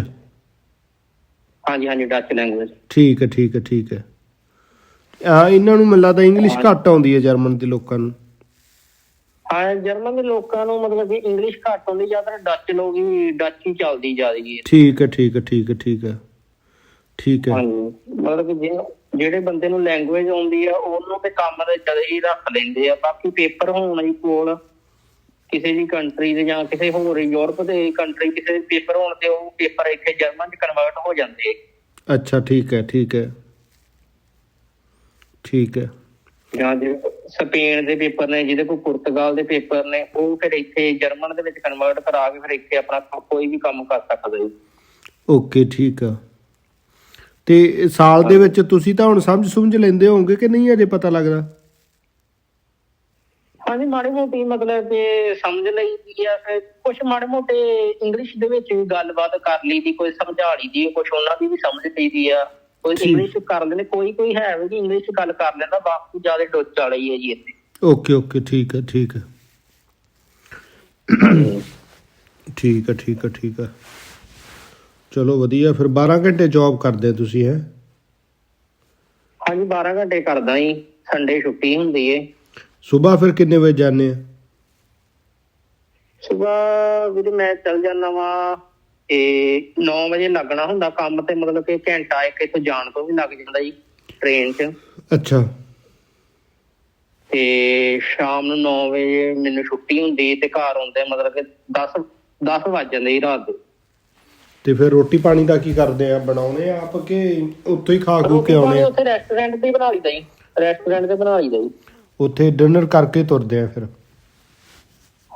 ਹਾਂਜੀ ਹਾਂਜੀ ਡੱਚ ਲੈਂਗੁਏਜ ਠੀਕ ਹੈ ਠੀਕ ਹੈ ਠੀਕ ਹੈ। ਆ ਇਹਨਾਂ ਨੂੰ ਮੈਨੂੰ ਲੱਗਦਾ ਇੰਗਲਿਸ਼ ਘੱਟ ਆਉਂਦੀ ਹੈ ਜਰਮਨ ਦੇ ਲੋਕਾਂ ਨੂੰ। ਹਾਂ ਜਰਮਨ ਦੇ ਲੋਕਾਂ ਨੂੰ ਮਤਲਬ ਕਿ ਇੰਗਲਿਸ਼ ਘੱਟ ਆਉਂਦੀ ਜ਼ਿਆਦਾ ਡੱਚ ਲੋਕ ਹੀ ਡੱਚ ਹੀ ਚੱਲਦੀ ਜ਼ਿਆਦੀ ਹੈ। ਠੀਕ ਹੈ ਠੀਕ ਹੈ ਠੀਕ ਹੈ ਠੀਕ ਹੈ। ਠੀਕ ਹੈ। ਮਤਲਬ ਕਿ ਜਿਹੜੇ ਬੰਦੇ ਨੂੰ ਲੈਂਗੁਏਜ ਆਉਂਦੀ ਆ ਉਹਨੂੰ ਤੇ ਕੰਮ ਦੇ ਜਦ ਹੀ ਰੱਖ ਲੈਂਦੇ ਆ। ਬਾਕੀ ਪੇਪਰ ਹੋਣ ਜੀ ਕੋਲ ਕਿਸੇ ਵੀ ਕੰਟਰੀ ਦੇ ਜਾਂ ਕਿਸੇ ਹੋਰ ਯੂਰਪ ਦੇ ਕੰਟਰੀ ਕਿਸੇ ਦੇ ਪੇਪਰ ਹੋਣ ਤੇ ਉਹ ਪੇਪਰ ਇੱਥੇ ਜਰਮਨ ਚ ਕਨਵਰਟ ਹੋ ਜਾਂਦੇ ਅੱਛਾ ਠੀਕ ਹੈ ਠੀਕ ਹੈ। ਠੀਕ ਹੈ। ਜਾਂ ਜੇ ਸਪੇਨ ਦੇ ਪੇਪਰ ਨੇ ਜਿਹਦੇ ਕੋਲ ਪੁਰਤਗਾਲ ਦੇ ਪੇਪਰ ਨੇ ਉਹ ਫਿਰ ਇੱਥੇ ਜਰਮਨ ਦੇ ਵਿੱਚ ਕਨਵਰਟ ਕਰਾ ਕੇ ਫਿਰ ਇੱਥੇ ਆਪਣਾ ਕੋਈ ਵੀ ਕੰਮ ਕਰ ਸਕਦਾ ਜੀ। ਓਕੇ ਠੀਕ ਆ। ਤੇ ਸਾਲ ਦੇ ਵਿੱਚ ਤੁਸੀਂ ਤਾਂ ਹੁਣ ਸਮਝ ਸਮਝ ਲੈਂਦੇ ਹੋਵੋਗੇ ਕਿ ਨਹੀਂ ਅਜੇ ਪਤਾ ਲੱਗਦਾ? ਹਾਂਜੀ ਮਾੜੀ ਮੋਟੀ ਮਤਲਬ ਕਿ ਸਮਝ ਲਈ ਦੀ ਆ ਫਿਰ ਕੁਝ ਮਾੜੇ ਮੋਟੇ ਇੰਗਲਿਸ਼ ਦੇ ਵਿੱਚ ਵੀ ਗੱਲਬਾਤ ਕਰ ਲਈ ਦੀ ਕੋਈ ਸਮਝਾ ਲਈ ਦੀ ਕੁਝ ਉਹਨਾਂ ਦੀ ਵੀ ਸਮਝ ਲਈਦੀ ਆ। ਕੋਈ। ਇੰਗਲਿਸ਼ ਕਰ ਲੈਂਦੇ ਕੋਈ ਕੋਈ ਹੈ ਵੀ ਇੰਗਲਿਸ਼ ਗੱਲ ਕਰ ਲੈਂਦਾ ਬਾਕੀ ਜ਼ਿਆਦਾ ਡੋਚ ਵਾਲਾ ਹੀ ਹੈ ਜੀ ਇੱਥੇ। ਓਕੇ ਓਕੇ ਠੀਕ ਹੈ ਠੀਕ ਹੈ ਠੀਕ ਹੈ ਠੀਕ ਹੈ ਠੀਕ ਹੈ ਚਲੋ ਵਧੀਆ ਫਿਰ 12 ਘੰਟੇ ਜੌਬ ਕਰਦੇ ਤੁਸੀਂ ਹੈ? ਹਾਂਜੀ 12 ਘੰਟੇ ਕਰਦਾ ਜੀ ਸੰਡੇ ਛੁੱਟੀ ਹੁੰਦੀ ਏ। ਸਵੇਰ ਫਿਰ ਕਿੰਨੇ ਵਜੇ ਜਾਂਦੇ ਆ? ਸਵੇਰ ਵੀਰੇ ਮੈਂ ਚੱਲ ਜਾਂਦਾ ਵਾਂ ਤੇ 9 ਵਜੇ ਲੱਗਣਾ ਹੁੰਦਾ ਕੰਮ ਤੇ ਮਤਲਬ ਕਿ ਘੰਟਾ ਇੱਕ ਇੱਥੋਂ ਜਾਣ ਤੋਂ ਵੀ ਲੱਗ ਜਾਂਦਾ ਜੀ ਟ੍ਰੇਨ 'ਚ। ਅੱਛਾ। ਤੇ ਸ਼ਾਮ ਨੂੰ 9 ਵਜੇ ਮੈਨੂੰ ਛੁੱਟੀ ਹੁੰਦੀ ਤੇ ਘਰ ਆਉਂਦੇ ਮਤਲਬ ਕਿ 10 10 ਵੱਜ ਜਾਂਦੇ ਜੀ ਰਾਤ ਦੇ। ਤੇ ਫਿਰ ਰੋਟੀ ਪਾਣੀ ਦਾ ਕੀ ਕਰਦੇ ਆ? ਬਣਾਉਨੇ ਆ ਆਪ ਕਿ ਉੱਥੋਂ ਹੀ ਖਾ ਖੂ ਕੇ ਆਉਨੇ ਆ? ਉੱਥੇ ਰੈਸਟੋਰੈਂਟ ਤੇ ਬਣਾ ਲਈਦਾ ਜੀ। ਰੈਸਟੋਰੈਂਟ ਤੇ ਬਣਾ ਲਈਦਾ ਜੀ। ਉੱਥੇ ਡਿਨਰ ਕਰਕੇ ਤੁਰਦੇ ਆ ਫਿਰ।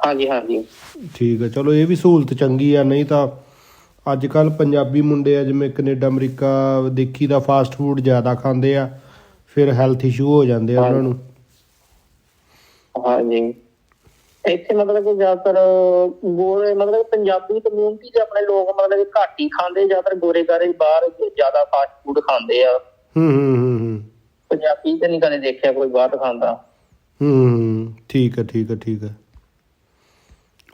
ਹਾਂਜੀ ਹਾਂਜੀ। ਠੀਕ ਹੈ ਚਲੋ ਇਹ ਵੀ ਸਹੂਲਤ ਚੰਗੀ ਆ ਨਹੀਂ ਤਾਂ ਅੱਜ ਕੱਲ ਪੰਜਾਬੀ ਮੁੰਡੇ ਆ ਜਿਵੇਂ ਕੈਨੇਡਾ ਅਮਰੀਕਾ ਦੇਖੀ ਦਾ ਫਾਸਟ ਫੂਡ ਜ਼ਿਆਦਾ ਖਾਂਦੇ ਆ ਫਿਰ ਹੈਲਥ ਇਸ਼ੂ ਹੋ ਜਾਂਦੇ ਆ ਉਹਨਾਂ ਨੂੰ। ਹਾਂਜੀ। ਇੱਥੇ ਮਤਲਬ ਕਿ ਜ਼ਿਆਦਾਤਰ ਗੋਰੇ ਮਤਲਬ ਪੰਜਾਬੀ ਕਮਿਊਨਿਟੀ ਦੇ ਆਪਣੇ ਲੋਕ ਮਤਲਬ ਕਿ ਘੱਟ ਹੀ ਖਾਂਦੇ ਜ਼ਿਆਦਾਤਰ ਗੋਰੇ ਗਾਰੇ ਬਾਹਰ ਜ਼ਿਆਦਾ ਫਾਸਟ ਫੂਡ ਖਾਂਦੇ ਆ। ਹੂੰ ਹੂੰ ਹੂੰ ਪੰਜਾਬੀ ਤੇ ਨਹੀਂ ਕਦੇ ਦੇਖਿਆ ਕੋਈ ਬਾਹਰ ਖਾਂਦਾ। ਹੂੰ ਹੂੰ ਠੀਕ ਹੈ ਠੀਕ ਹੈ ਠੀਕ ਹੈ।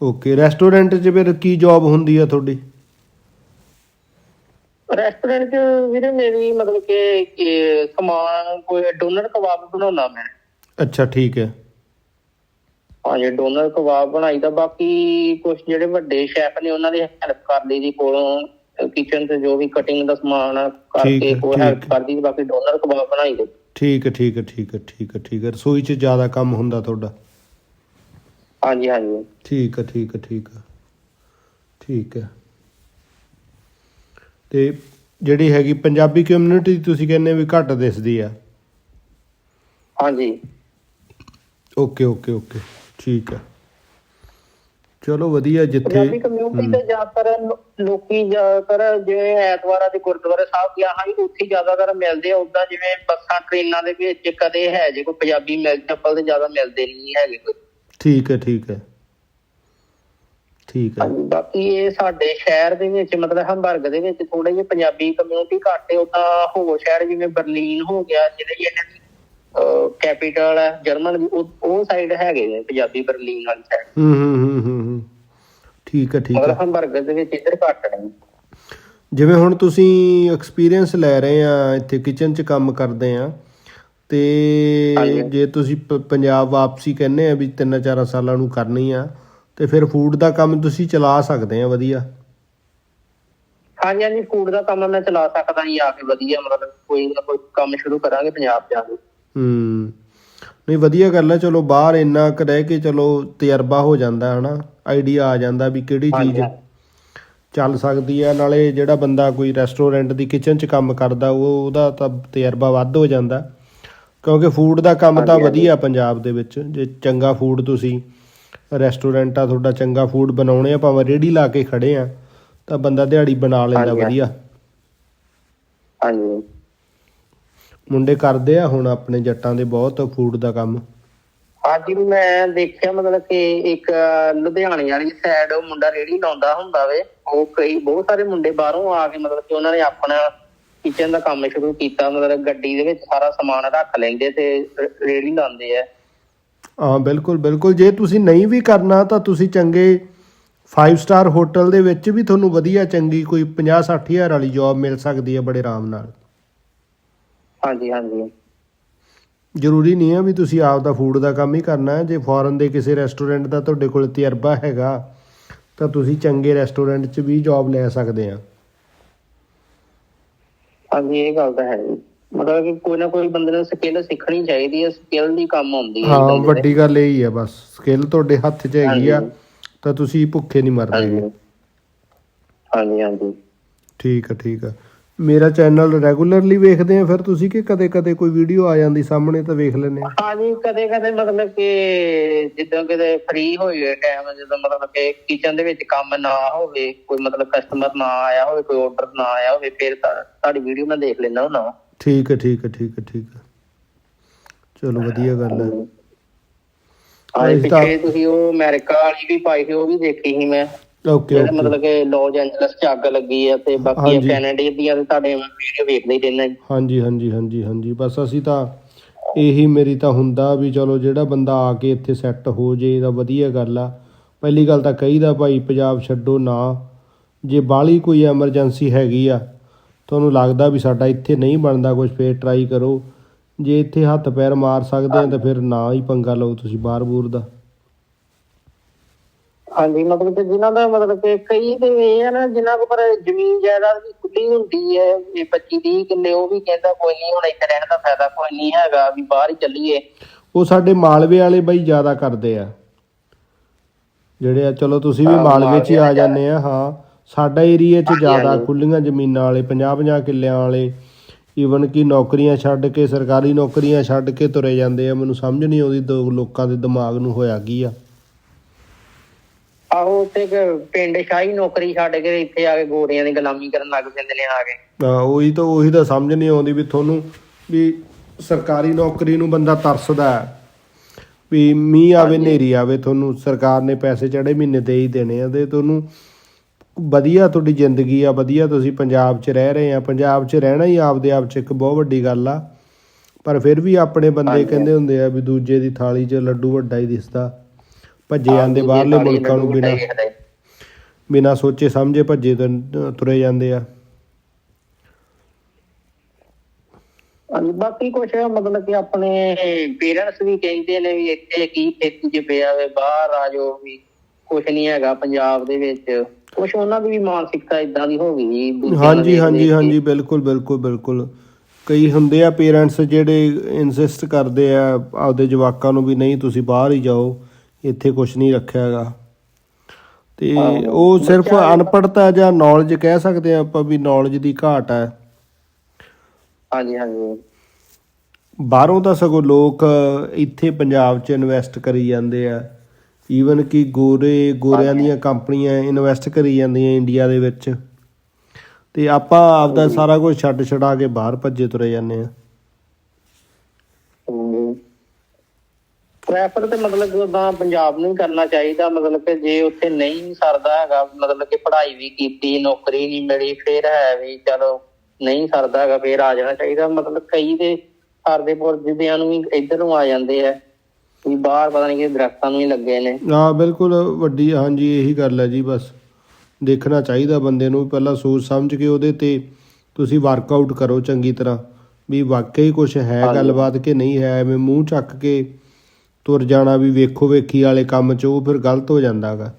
ਓਕੇ ਰੈਸਟੋਰੈਂਟ 'ਚ ਫਿਰ ਕੀ ਜੌਬ ਹੁੰਦੀ ਆ ਤੁਹਾਡੀ? ਰੈਸਟੋਰੈਂਟ 'ਚ ਵੀਰੇ ਮੇਰੀ ਮਤਲਬ ਕਿ ਕਿ ਸਮਾਨ ਕੋਈ ਡੋਨਰ ਕਬਾਬ ਬਣਾਉਣਾ ਮੈਂ। ਅੱਛਾ ਠੀਕ ਹੈ। ਹਾਂਜੀ ਡੋਨਰ ਕਬਾਬ ਬਣਾਈਦਾ ਬਾਕੀ ਕੁਝ ਜਿਹੜੇ ਵੱਡੇ ਸ਼ੈਫ ਨੇ ਉਹਨਾਂ ਦੀ ਹੈਲਪ ਕਰ ਲਈ ਦੀ ਕੋਲੋਂ। ਕਿਚਨ ਤੇ ਜੋ ਵੀ ਕਟਿੰਗ ਦਾ ਸਮਾਨ ਆ ਕਰਕੇ ਉਹ ਹੈਲਪ। ਕਰਦੀ ਬਾਕੀ ਡੋਨਰ ਕਬਾਬ ਬਣਾਈ ਦੇ। ਠੀਕ ਹੈ ਠੀਕ ਹੈ ਠੀਕ ਹੈ ਠੀਕ ਹੈ ਠੀਕ ਹੈ। ਰਸੋਈ 'ਚ ਜ਼ਿਆਦਾ ਕੰਮ ਹੁੰਦਾ ਤੁਹਾਡਾ? ਹਾਂਜੀ ਹਾਂਜੀ। ਠੀਕ ਹੈ ਠੀਕ ਹੈ ਠੀਕ ਹੈ। ਠੀਕ ਹੈ। ਤੇ ਜਿਹੜੀ ਹੈਗੀ ਪੰਜਾਬੀ ਕਮਿਊਨਿਟੀ ਤੁਸੀਂ ਕਹਿੰਦੇ ਵੀ ਘੱਟ ਦਿਸਦੀ ਆ। ਹਾਂਜੀ। ਓਕੇ ਓਕੇ ਓਕੇ ਠੀਕ ਹੈ ਚਲੋ ਵਧੀਆ ਜਿੱਥੇ ਪੰਜਾਬੀ ਕਮਿਊਨਿਟੀ ਤੇ ਜ਼ਿਆਦਾਤਰ ਲੋਕੀ ਜ਼ਿਆਦਾਤਰ ਜਿਵੇਂ ਐਤਵਾਰਾਂ ਦੇ ਗੁਰਦੁਆਰੇ ਸਾਹਿਬ ਗਿਆ ਹਾਂ ਉੱਥੇ ਜ਼ਿਆਦਾਤਰ ਮਿਲਦੇ ਆ ਉਦਾਂ ਜਿਵੇਂ ਬੱਸਾਂ ਟ੍ਰੇਨਾਂ ਦੇ ਵਿੱਚ ਕਦੇ ਹੈ ਜੇ ਕੋਈ ਪੰਜਾਬੀ ਮਿਲ ਚੱਪਲ ਤੇ ਜ਼ਿਆਦਾ ਮਿਲਦੇ ਨਹੀਂ ਹੈਗੇ ਕੋਈ। ਠੀਕ ਹੈ ਠੀਕ ਹੈ ਠੀਕ ਹੈ। ਬਾਕੀ ਇਹ ਸਾਡੇ ਸ਼ਹਿਰ ਦੇ ਵਿੱਚ ਮਤਲਬ ਹੰਬਰਗ ਦੇ ਵਿੱਚ ਥੋੜੇ ਜਿਹੇ ਪੰਜਾਬੀ ਕਮਿਊਨਿਟੀ ਘੱਟ ਹੈ ਉਦਾਂ ਹੋਰ ਸ਼ਹਿਰ ਜਿਵੇਂ ਬਰਲਿਨ ਹੋ ਗਿਆ ਜਿਹੜੇ ਇਹਨਾਂ ਦੀ ਕੈਪੀਟਲ ਹੈ ਜਰਮਨ ਦੀ ਉਹ ਸਾਈਡ ਹੈਗੇ ਨੇ ਪੰਜਾਬੀ ਬਰਲਿਨ ਵਾਲੀ ਸਾਈਡ ਹੂੰ ਹੂੰ ਹੂੰ ਠੀਕ ਹੈ। ਠੀਕ ਹੈ ਮਤਲਬ ਹੰਬਰਗ ਦੇ ਵਿੱਚ ਇੱਧਰ ਘੱਟ ਨੇ। ਜਿਵੇਂ ਹੁਣ ਤੁਸੀਂ ਐਕਸਪੀਰੀਅੰਸ ਲੈ ਰਹੇ ਆ ਇੱਥੇ ਕਿਚਨ 'ਚ ਕੰਮ ਕਰਦੇ ਆ ਤੇ। ਜੇ ਤੁਸੀਂ ਪੰਜਾਬ ਵਾਪਸੀ ਕਹਿੰਦੇ ਆ ਵੀ ਤਿੰਨ ਚਾਰ ਸਾਲਾਂ ਨੂੰ ਕਰਨੀ ਆ ਤੇ ਫਿਰ ਫੂਡ ਦਾ ਕੰਮ ਤੁਸੀਂ ਚਲਾ ਸਕਦੇ ਆ ਵਧੀਆ ਹਾਂਜੀ ਹਾਂਜੀ ਫੂਡ ਦਾ ਕੰਮ ਮੈਂ ਚਲਾ ਸਕਦਾ ਜੀ ਆ ਕੇ ਵਧੀਆ ਮਤਲਬ ਕੋਈ ਨਾ ਕੋਈ ਕੰਮ ਸ਼ੁਰੂ ਕਰਾਂਗੇ ਪੰਜਾਬ ਜਾ ਕੇ ਹੂੰ ਨਹੀਂ ਵਧੀਆ ਗੱਲ ਹੈ ਚਲੋ ਬਾਹਰ ਇੰਨਾ ਕੁ ਰਹਿ ਕੇ ਚਲੋ ਤਜਰਬਾ ਹੋ ਜਾਂਦਾ ਹਨਾ ਆਈਡੀਆ ਆ ਜਾਂਦਾ ਵੀ ਕਿਹੜੀ ਚੀਜ਼। ਚੱਲ ਸਕਦੀ ਹੈ ਨਾਲੇ ਜਿਹੜਾ ਬੰਦਾ ਕੋਈ ਰੈਸਟੋਰੈਂਟ ਦੀ ਕਿਚਨ 'ਚ ਕੰਮ ਕਰਦਾ ਉਹ ਉਹਦਾ ਤਾਂ ਤਜਰਬਾ ਵੱਧ ਹੋ ਜਾਂਦਾ ਕਿਉਂਕਿ ਫੂਡ ਦਾ ਕੰਮ ਤਾਂ। ਵਧੀਆ ਪੰਜਾਬ ਦੇ ਵਿੱਚ ਜੇ ਚੰਗਾ ਫੂਡ ਤੁਸੀਂ ਰੈਸਟੋਰੈਂਟ ਆ ਤੁਹਾਡਾ ਚੰਗਾ ਫੂਡ ਬਣਾਉਣੇ ਆ ਭਾਵੇਂ ਰੇੜੀ ਲਾ ਕੇ ਖੜੇ ਆ ਤਾਂ ਬੰਦਾ ਦਿਹਾੜੀ ਬਣਾ ਲੈਂਦਾ ਹਾਂਜੀ, ਵਧੀਆ। ਹਾਂਜੀ। ਮੁੰਡੇ ਕਰਦੇ ਆ ਹੁਣ ਆਪਣੇ ਜੱਟਾਂ ਦੇ ਬਹੁਤ ਫੂਡ ਦਾ ਕੰਮ। ਅੱਜ ਵੀ ਮੈਂ ਦੇਖਿਆ ਮਤਲਬ ਕਿ ਇੱਕ ਲੁਧਿਆਣੇ ਵਾਲੀ ਸਾਈਡ ਉਹ ਮੁੰਡਾ ਰੇੜੀ ਲਾਉਂਦਾ ਹੁੰਦਾ ਵੇ ਉਹ ਕਈ ਬਹੁਤ ਸਾਰੇ ਮੁੰਡੇ ਬਾਹਰੋਂ ਆ ਕੇ ਮਤਲਬ ਕਿ ਉਹਨਾਂ ਨੇ ਆਪਣਾ ਕਿਚਨ ਦਾ ਕੰਮ ਸ਼ੁਰੂ ਕੀਤਾ ਮਤਲਬ ਗੱਡੀ ਦੇ ਵਿੱਚ ਸਾਰਾ ਸਮਾਨ ਰੱਖ ਲੈਂਦੇ ਤੇ ਰ- ਰੇੜੀ ਲਾਉਂਦੇ ਆ। ਹਾਂ ਬਿਲਕੁਲ ਬਿਲਕੁਲ। ਜੇ ਤੁਸੀਂ ਨਹੀਂ ਵੀ ਕਰਨਾ ਤਾਂ ਤੁਸੀਂ ਚੰਗੇ 5 ਸਟਾਰ ਹੋਟਲ ਦੇ ਵਿੱਚ ਵੀ ਤੁਹਾਨੂੰ ਵਧੀਆ ਚੰਗੀ ਕੋਈ 50 60 ਹਜ਼ਾਰ ਵਾਲੀ ਜੌਬ ਮਿਲ ਸਕਦੀ ਹੈ ਬੜੇ ਆਰਾਮ ਨਾਲ। ਹਾਂਜੀ ਹਾਂਜੀ। ਜ਼ਰੂਰੀ ਨਹੀਂ ਹੈ ਵੀ ਤੁਸੀਂ ਆਪ ਦਾ ਫੂਡ ਦਾ ਕੰਮ ਹੀ ਕਰਨਾ ਹੈ। ਜੇ ਫੋਰਨ ਦੇ ਕਿਸੇ ਰੈਸਟੋਰੈਂਟ ਦਾ ਤੁਹਾਡੇ ਕੋਲ ਤਜਰਬਾ ਹੈਗਾ ਤਾਂ ਤੁਸੀਂ ਚੰਗੇ ਰੈਸਟੋਰੈਂਟ 'ਚ ਵੀ ਜੌਬ ਲੈ ਸਕਦੇ ਆ। ਹਾਂਜੀ ਇਹ ਗੱਲ ਤਾਂ ਹੈ ਜੀ। ਮਤਲਬ ਕਿ ਕੋਈ ਨਾ ਕੋਈ ਬੰਦੇ ਨੂੰ ਸਕਿੱਲ ਸਿੱਖਣੀ ਚਾਹੀਦੀ ਹੈ ਸਕਿੱਲ ਦੀ ਕੰਮ ਆਉਂਦੀ ਹੈ ਹਾਂ। ਵੱਡੀ ਗੱਲ ਇਹ ਹੀ ਹੈ ਬਸ ਸਕਿੱਲ ਤੁਹਾਡੇ ਹੱਥ 'ਚ ਹੈਗੀ ਆ। ਤਾਂ ਤੁਸੀਂ ਭੁੱਖੇ ਨਹੀਂ ਮਰਦੇ ਹਾਂਜੀ। ਹਾਂਜੀ ਠੀਕ ਹੈ ਠੀਕ ਹੈ ਮੇਰਾ ਚੈਨਲ ਰੈਗੂਲਰਲੀ ਵੇਖਦੇ ਆ ਫਿਰ ਤੁਸੀਂ ਕਿ ਕਦੇ ਕਦੇ ਕੋਈ ਵੀਡੀਓ ਆ ਜਾਂਦੀ ਸਾਹਮਣੇ ਤਾਂ ਵੇਖ ਲੈਂਦੇ ਆ? ਹਾਂਜੀ ਕਦੇ ਕਦੇ ਮਤਲਬ ਕਿ ਜਿੱਦਾਂ ਕਿਤੇ ਫ੍ਰੀ ਹੋਈਏ ਟਾਈਮ ਜਦੋਂ ਮਤਲਬ ਕਿ ਕਿਚਨ ਦੇ ਵਿੱਚ ਕੰਮ ਨਾ ਹੋਵੇ ਕੋਈ ਮਤਲਬ ਕਸਟਮਰ ਨਾ ਆਇਆ ਹੋਵੇ ਕੋਈ ਆਰਡਰ ਨਾ ਆਇਆ ਹੋਵੇ ਫਿਰ ਤਾਂ ਤੁਹਾਡੀ ਵੀਡੀਓ ਮੈਂ ਦੇਖ ਲੈਂਦਾ ਹੁੰਦਾ। ਠੀਕ ਹੈ ਠੀਕ ਹੈ ਠੀਕ ਹੈ ਠੀਕ ਹੈ। ਚਲੋ ਵਧੀਆ ਗੱਲ ਹੈ। ਹਾਂ ਅਸੀਂ ਤਾਂ- ਪਿੱਛੇ ਤੁਸੀਂ ਉਹ ਅਮਰੀਕਾ ਵਾਲੀ ਵੀ ਪਾਈ ਸੀ ਉਹ ਵੀ ਦੇਖੀ ਸੀ ਮੈਂ। ਓਕੇ ਜਿਹੜੇ ਓਕੇ। ਮਤਲਬ ਕਿ ਲਾਸ ਐਂਜਲਸ ਚ ਅੱਗ ਲੱਗੀ ਆ ਤੇ ਬਾਕੀ ਹਾਂਜੀ। ਕੈਨੇਡਾ ਦੀਆਂ ਤੇ ਤੁਹਾਡੇ ਵੀਡੀਓ ਵੇਖਦੇ ਹੀ ਰਹਿੰਦੇ ਜੀ। ਹਾਂਜੀ ਹਾਂਜੀ ਹਾਂਜੀ ਹਾਂਜੀ। ਬਸ ਅਸੀਂ ਤਾਂ ਇਹੀ ਮੇਰੀ ਤਾਂ ਹੁੰਦਾ ਵੀ ਚਲੋ ਜਿਹੜਾ ਬੰਦਾ ਆ ਕੇ ਇੱਥੇ ਸੈੱਟ ਹੋ ਜੇ ਤਾਂ ਵਧੀਆ ਗੱਲ ਆ। ਪਹਿਲੀ ਗੱਲ ਤਾਂ ਕਹੀਦਾ ਭਾਈ ਪੰਜਾਬ ਛੱਡੋ ਨਾ। ਜੇ ਬਾਹਲੀ ਕੋਈ ਐਮਰਜੈਂਸੀ ਹੈਗੀ ਆ ਤੁਹਾਨੂੰ ਲੱਗਦਾ ਵੀ ਸਾਡਾ ਇੱਥੇ ਨਹੀਂ ਬਣਦਾ ਕੁਝ ਫੇਰ ਟਰਾਈ ਕਰੋ। ਜੇ ਇੱਥੇ ਹੱਥ ਪੈਰ ਮਾਰ ਸਕਦੇ ਆ ਤਾਂ ਫਿਰ ਨਾ ਹੀ ਪੰਗਾ ਲਓ ਤੁਸੀਂ ਬਾਹਰ ਬੂਰ ਦਾ। ਹਾਂਜੀ ਮਤਲਬ ਕਿ ਜਿਨ੍ਹਾਂ ਦਾ ਮਤਲਬ ਕਿ ਕਈ ਤੇ ਇਹ ਆ ਨਾ ਜਿਨ੍ਹਾਂ ਕੋਲ ਪਰ ਜ਼ਮੀਨ ਜਾਇਦਾਦ ਵੀ ਖੁੱਲੀ ਹੁੰਦੀ ਹੈ ਇਹ 25 30 ਕਿੱਲੇ ਉਹ ਵੀ ਕਹਿੰਦਾ ਕੋਈ ਨਹੀਂ ਹੁਣ ਇੱਥੇ ਰਹਿਣ ਦਾ ਫਾਇਦਾ ਕੋਈ ਨਹੀਂ ਹੈਗਾ ਵੀ ਬਾਹਰ ਹੀ ਚੱਲੀਏ। ਉਹ ਸਾਡੇ ਮਾਲਵੇ ਵਾਲੇ ਬਾਈ ਜ਼ਿਆਦਾ ਕਰਦੇ ਆ। ਜਿਹੜੇ ਆ ਚਲੋ ਤੁਸੀਂ ਵੀ ਮਾਲਵੇ 'ਚ ਹੀ ਆ ਜਾਂਦੇ ਆ ਹਾਂ। ਸਾਡਾ ਏਰੀਆ 'ਚ ਜ਼ਿਆਦਾ। ਖੁੱਲੀਆਂ ਜ਼ਮੀਨਾਂ ਵਾਲੇ 50 50 ਕਿੱਲਿਆਂ ਵਾਲੇ ਈਵਨ ਕਿ ਨੌਕਰੀਆਂ ਛੱਡ ਕੇ ਸਰਕਾਰੀ ਨੌਕਰੀਆਂ ਛੱਡ ਕੇ ਤੁਰੇ ਜਾਂਦੇ ਆ ਮੈਨੂੰ ਸਮਝ ਨਹੀਂ ਆਉਂਦੀ ਦੋ ਲੋਕਾਂ ਦੇ ਦਿਮਾਗ ਨੂੰ ਹੋਇਆ ਕੀ ਆ ਆਹੋ ਤੇ ਪਿੰਡ ਸ਼ਾਹੀ ਨੌਕਰੀ ਛੱਡ ਕੇ ਇੱਥੇ ਆ ਕੇ ਗੋਰੀਆਂ ਦੀ ਗੁਲਾਮੀ ਕਰਨ ਲੱਗ ਪੈਂਦੇ ਨੇ ਆ ਕੇ ਹਾਂ, ਉਹੀ ਤਾਂ ਉਹੀ ਤਾਂ ਸਮਝ ਨਹੀਂ ਆਉਂਦੀ ਵੀ ਤੁਹਾਨੂੰ ਵੀ ਸਰਕਾਰੀ ਨੌਕਰੀ ਨੂੰ ਬੰਦਾ ਤਰਸਦਾ ਹੈ ਵੀ ਮੀਂਹ ਆਵੇ। ਹਨੇਰੀ ਆਵੇ ਤੁਹਾਨੂੰ ਸਰਕਾਰ ਨੇ ਪੈਸੇ ਚੜੇ ਮਹੀਨੇ ਦੇ ਹੀ ਦੇਣੇ ਆ ਤੇ ਤੁਹਾਨੂੰ ਵਧੀਆ ਤੁਹਾਡੀ ਜ਼ਿੰਦਗੀ ਆ ਵਧੀਆ ਤੁਸੀਂ ਪੰਜਾਬ 'ਚ ਰਹਿ ਰਹੇ ਆ। ਪੰਜਾਬ 'ਚ ਰਹਿਣਾ ਹੀ ਆਪਦੇ ਆਪ 'ਚ ਇੱਕ ਬਹੁਤ ਵੱਡੀ ਗੱਲ ਆ। ਪਰ ਫਿਰ ਵੀ ਆਪਣੇ ਬੰਦੇ। ਕਹਿੰਦੇ ਹੁੰਦੇ ਆ ਵੀ ਦੂਜੇ ਦੀ ਥਾਲੀ 'ਚ ਲੱਡੂ ਵੱਡਾ ਹੀ ਦਿਸਦਾ। ਭੱਜੇ ਜਾਂਦੇ ਬਾਹਰਲੇ ਮੁਲਕਾਂ ਨੂੰ ਬਿਨਾਂ। ਬਿਨਾਂ ਸੋਚੇ ਸਮਝੇ ਭੱਜੇ ਤੁਰ- ਜਾਂਦੇ ਆ। ਬਾਕੀ ਕੁਛ ਮਤਲਬ ਕਿ ਆਪਣੇ ਪੇਰੈਂਟਸ ਵੀ ਕਹਿੰਦੇ ਨੇ ਵੀ ਇੱਥੇ ਕੀ ਖੇਤੀ ਚ ਪਿਆ ਵੇ ਬਾਹਰ ਆ ਜਾਓ ਵੀ। ਕੁਛ ਨਹੀਂ ਹੈਗਾ ਪੰਜਾਬ ਦੇ ਵਿੱਚ। ਕੁਛ ਉਹਨਾਂ ਦੀ ਵੀ ਮਾਨਸਿਕਤਾ ਇਦਾਂ ਦੀ ਹੋ ਗਈ ਜੀ, ਦੂਜਿਆਂ ਨੂੰ ਹਾਂਜੀ ਦੇਖ ਹਾਂਜੀ ਦੇਖ ਕੇ। ਹਾਂਜੀ ਬਿਲਕੁਲ ਬਿਲਕੁਲ ਬਿਲਕੁਲ। ਕਈ ਹੁੰਦੇ ਆ ਪੇਰੈਂਟਸ ਜਿਹੜੇ ਇਨਸਿਸਟ ਕਰਦੇ ਆ ਆਪਦੇ ਜਵਾਕਾਂ ਨੂੰ ਵੀ ਨਹੀਂ ਤੁਸੀਂ ਬਾਹਰ ਹੀ ਜਾਓ ਇੱਥੇ ਕੁਝ ਨਹੀਂ ਰੱਖਿਆ ਹੈਗਾ। ਤੇ ਉਹ ਸਿਰਫ ਬੱਚਾ- ਅਨਪੜ੍ਹਤਾ ਜਾਂ ਨੌਲੇਜ ਕਹਿ ਸਕਦੇ ਆ ਆਪਾਂ ਵੀ ਨੌਲੇਜ ਦੀ ਘਾਟ ਹੈ। ਹਾਂਜੀ ਹਾਂਜੀ। ਬਾਹਰੋਂ ਤਾਂ ਸਗੋਂ ਲੋਕ ਇੱਥੇ ਪੰਜਾਬ 'ਚ ਇਨਵੈਸਟ ਕਰੀ ਜਾਂਦੇ ਆ। ਈਵਨ ਕਿ ਗੋਰੇ ਗੋਰਿਆਂ ਦੀਆਂ ਕੰਪਨੀਆਂ ਇਨਵੈਸਟ ਕਰੀ ਜਾਂਦੀਆਂ ਇੰਡੀਆ ਦੇ ਵਿੱਚ। ਤੇ ਆਪਾਂ ਆਪਦਾ ਸਾਰਾ ਕੁਝ ਛੱਡ ਛਡਾ ਕੇ ਬਾਹਰ ਭੱਜੇ ਤੁਰੇ ਜਾਂਦੇ ਆ ਪ੍ਰੈਫਰ ਤੇ ਮਤਲਬ ਉਦਾਂ ਪੰਜਾਬ ਨੂੰ ਕਰਨਾ ਚਾਹੀਦਾ ਮਤਲਬ ਕਿ ਜੇ ਉੱਥੇ ਨਹੀਂ ਸਰਦਾ ਹੈਗਾ ਮਤਲਬ ਕਿ ਪੜ੍ਹਾਈ ਵੀ ਕੀਤੀ ਨੌਕਰੀ ਨਹੀਂ ਮਿਲੀ ਫਿਰ ਹੈ ਵੀ ਚਲੋ ਨਹੀਂ ਸਰਦਾ ਹੈਗਾ ਫਿਰ ਆ ਜਾਣਾ ਚਾਹੀਦਾ। ਮਤਲਬ ਕਈ ਦੇ ਸਰਦੇ ਪੁਰਜਦਿਆਂ ਨੂੰ ਵੀ ਇੱਧਰ ਨੂੰ ਆ ਜਾਂਦੇ ਆ। ਵੀ ਬਾਹਰ ਪਤਾ ਨਹੀਂ ਕਿ ਦਰਖਤਾਂ ਨੂੰ ਹੀ ਲੱਗੇ ਨੇ। ਹਾਂ ਬਿਲਕੁਲ ਵੱਡੀ ਹਾਂਜੀ ਇਹੀ ਗੱਲ ਹੈ ਜੀ ਬਸ। ਦੇਖਣਾ ਚਾਹੀਦਾ ਬੰਦੇ ਨੂੰ ਪਹਿਲਾਂ ਸੋਚ ਸਮਝ ਕੇ ਉਹਦੇ ਤੇ ਤੁਸੀਂ ਵਰਕਆਊਟ ਕਰੋ ਚੰਗੀ ਤਰ੍ਹਾਂ। ਵੀ ਵਾਕਈ ਕੁਝ ਹੈ। ਗੱਲਬਾਤ ਕਿ ਨਹੀਂ ਹੈ ਐਵੇਂ ਮੂੰਹ ਚੱਕ ਕੇ ਤੁਰ ਜਾਣਾ ਵੀ ਵੇਖੋ ਵੇਖੀ ਵਾਲੇ ਕੰਮ 'ਚ ਉਹ ਫਿਰ ਗਲਤ ਹੋ ਜਾਂਦਾ ਹੈਗਾ।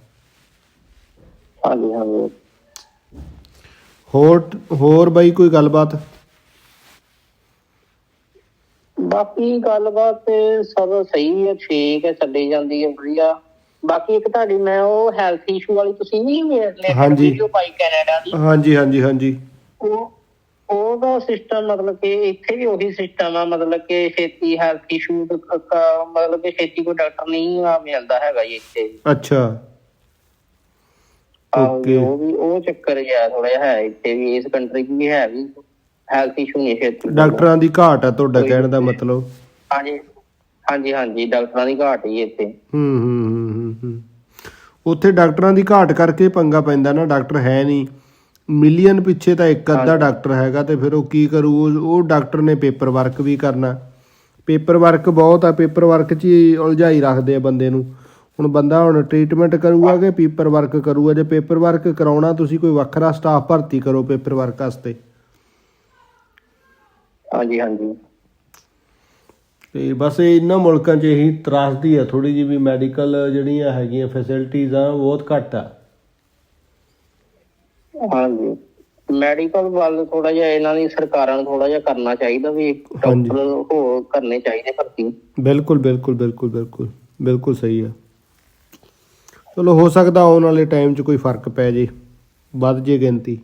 ਹਾਂਜੀ ਹਾਂਜੀ। ਹੋਰ ਹੋਰ ਬਾਈ ਕੋਈ ਗੱਲਬਾਤ? ਬਾਕੀ ਗੱਲਬਾਤ ਤੇ ਸਭ ਸਹੀ ਹੈ ਠੀਕ ਹੈ ਚੱਲੀ ਜਾਂਦੀ ਹੈ ਵਧੀਆ। ਬਾਕੀ ਇੱਕ ਤੁਹਾਡੀ ਮੈਂ ਉਹ ਹੈਲਥ ਇਸ਼ੂ ਵਾਲੀ ਤੁਸੀਂ ਨਹੀਂ ਹਾਂਜੀ। ਵੀਡੀਓ ਪਾਈ ਕੈਨੇਡਾ ਦੀ। ਹਾਂਜੀ ਹਾਂਜੀ ਹਾਂਜੀ। ਉਹ ਉਹਦਾ ਸਿਸਟਮ ਮਤਲਬ ਕਿ ਇੱਥੇ ਵੀ ਉਹੀ ਸਿਸਟਮ ਆ ਮਤਲਬ ਕਿ ਛੇਤੀ ਹੈਲਥ ਇਸ਼ੂ ਮਤਲਬ ਕਿ ਛੇਤੀ ਕੋਈ ਡਾਕਟਰ ਨਹੀਂ ਆ ਮਿਲਦਾ ਹੈਗਾ ਜੀ ਇੱਥੇ। ਅੱਛਾ। Okay. ਉਹ ਵੀ ਉਹ ਚੱਕਰ ਜਿਹਾ ਥੋੜਾ ਜਿਹਾ ਹੈ ਇੱਥੇ ਵੀ ਇਸ ਕੰਟਰੀ ਵੀ ਹੈ ਵੀ। ਹੈਲਥ ਇਸ਼ੂ ਨਹੀਂ ਛੇਤੀ ਡਾਕਟਰਾਂ ਦੀ ਘਾਟ ਹੈ ਤੁਹਾਡਾ ਕਹਿਣ ਦਾ। ਮਤਲਬ? ਹਾਂਜੀ ਹਾਂਜੀ ਹਾਂਜੀ ਡਾਕਟਰਾਂ ਦੀ ਘਾਟ ਹੀ ਇੱਥੇ। ਹੂੰ ਹੂੰ ਹੂੰ ਹੂੰ ਉੱਥੇ ਡਾਕਟਰਾਂ ਦੀ ਘਾਟ ਕਰਕੇ ਪੰਗਾ ਪੈਂਦਾ ਨਾ ਡਾਕਟਰ ਹੈ ਨਹੀਂ। ਮਿਲੀਅਨ ਪਿੱਛੇ ਤਾਂ ਇੱਕ ਅੱਧਾ। ਡਾਕਟਰ ਹੈਗਾ ਤੇ ਫਿਰ ਉਹ ਕੀ ਕਰੂ? ਉਹ ਡਾਕਟਰ ਨੇ ਪੇਪਰ ਵਰਕ ਵੀ ਕਰਨਾ। ਪੇਪਰ ਵਰਕ ਬਹੁਤ ਆ ਪੇਪਰ ਵਰਕ 'ਚ ਹੀ ਉਲਝਾਈ ਰੱਖਦੇ ਆ ਬੰਦੇ ਨੂੰ। ਹੁਣ ਬੰਦਾ ਹੁਣ ਟ੍ਰੀਟਮੈਂਟ ਕਰੂਗਾ ਕਿ ਪੇਪਰ ਵਰਕ ਕਰੂਗਾ? ਜੇ ਪੇਪਰ ਵਰਕ ਕਰਾਉਣਾ ਤੁਸੀਂ ਕੋਈ ਵੱਖਰਾ ਸਟਾਫ ਭਰਤੀ ਕਰੋ ਪੇਪਰ ਵਰਕ ਵਾਸਤੇ। ਹਾਂਜੀ ਹਾਂਜੀ। ਤੇ ਬਸ ਇਹ ਇਹਨਾਂ ਮੁਲਕਾਂ 'ਚ ਇਹੀ ਤਰਾਸਦੀ ਆ ਥੋੜੀ ਜਿਹੀ ਵੀ ਮੈਡੀਕਲ ਜਿਹੜੀਆਂ ਹੈਗੀਆਂ ਫੈਸਿਲਿਟੀਆਂ ਆ ਬਹੁਤ ਘੱਟ ਆ। ਹਾਂਜੀ। ਮੈਡੀਕਲ ਵੱਲ ਥੋੜਾ ਜਿਹਾ ਇਹਨਾਂ ਦੀ ਸਰਕਾਰਾਂ ਨੂੰ ਥੋੜਾ ਜਿਹਾ ਕਰਨਾ ਚਾਹੀਦਾ ਵੀ। ਡਾਕਟਰ ਹੋ ਕਰਨੇ ਚਾਹੀਦੇ ਭਰਤੀ। ਬਿਲਕੁਲ ਬਿਲਕੁਲ ਬਿਲਕੁਲ ਬਿਲਕੁਲ ਬਿਲਕੁਲ ਸਹੀ ਆ। ਚਲੋ ਹੋ ਸਕਦਾ ਆਉਣ ਵਾਲੇ ਟਾਈਮ 'ਚ ਕੋਈ ਫ਼ਰਕ ਪੈ ਜੇ ਵੱਧ ਜੇ ਗਿਣਤੀ।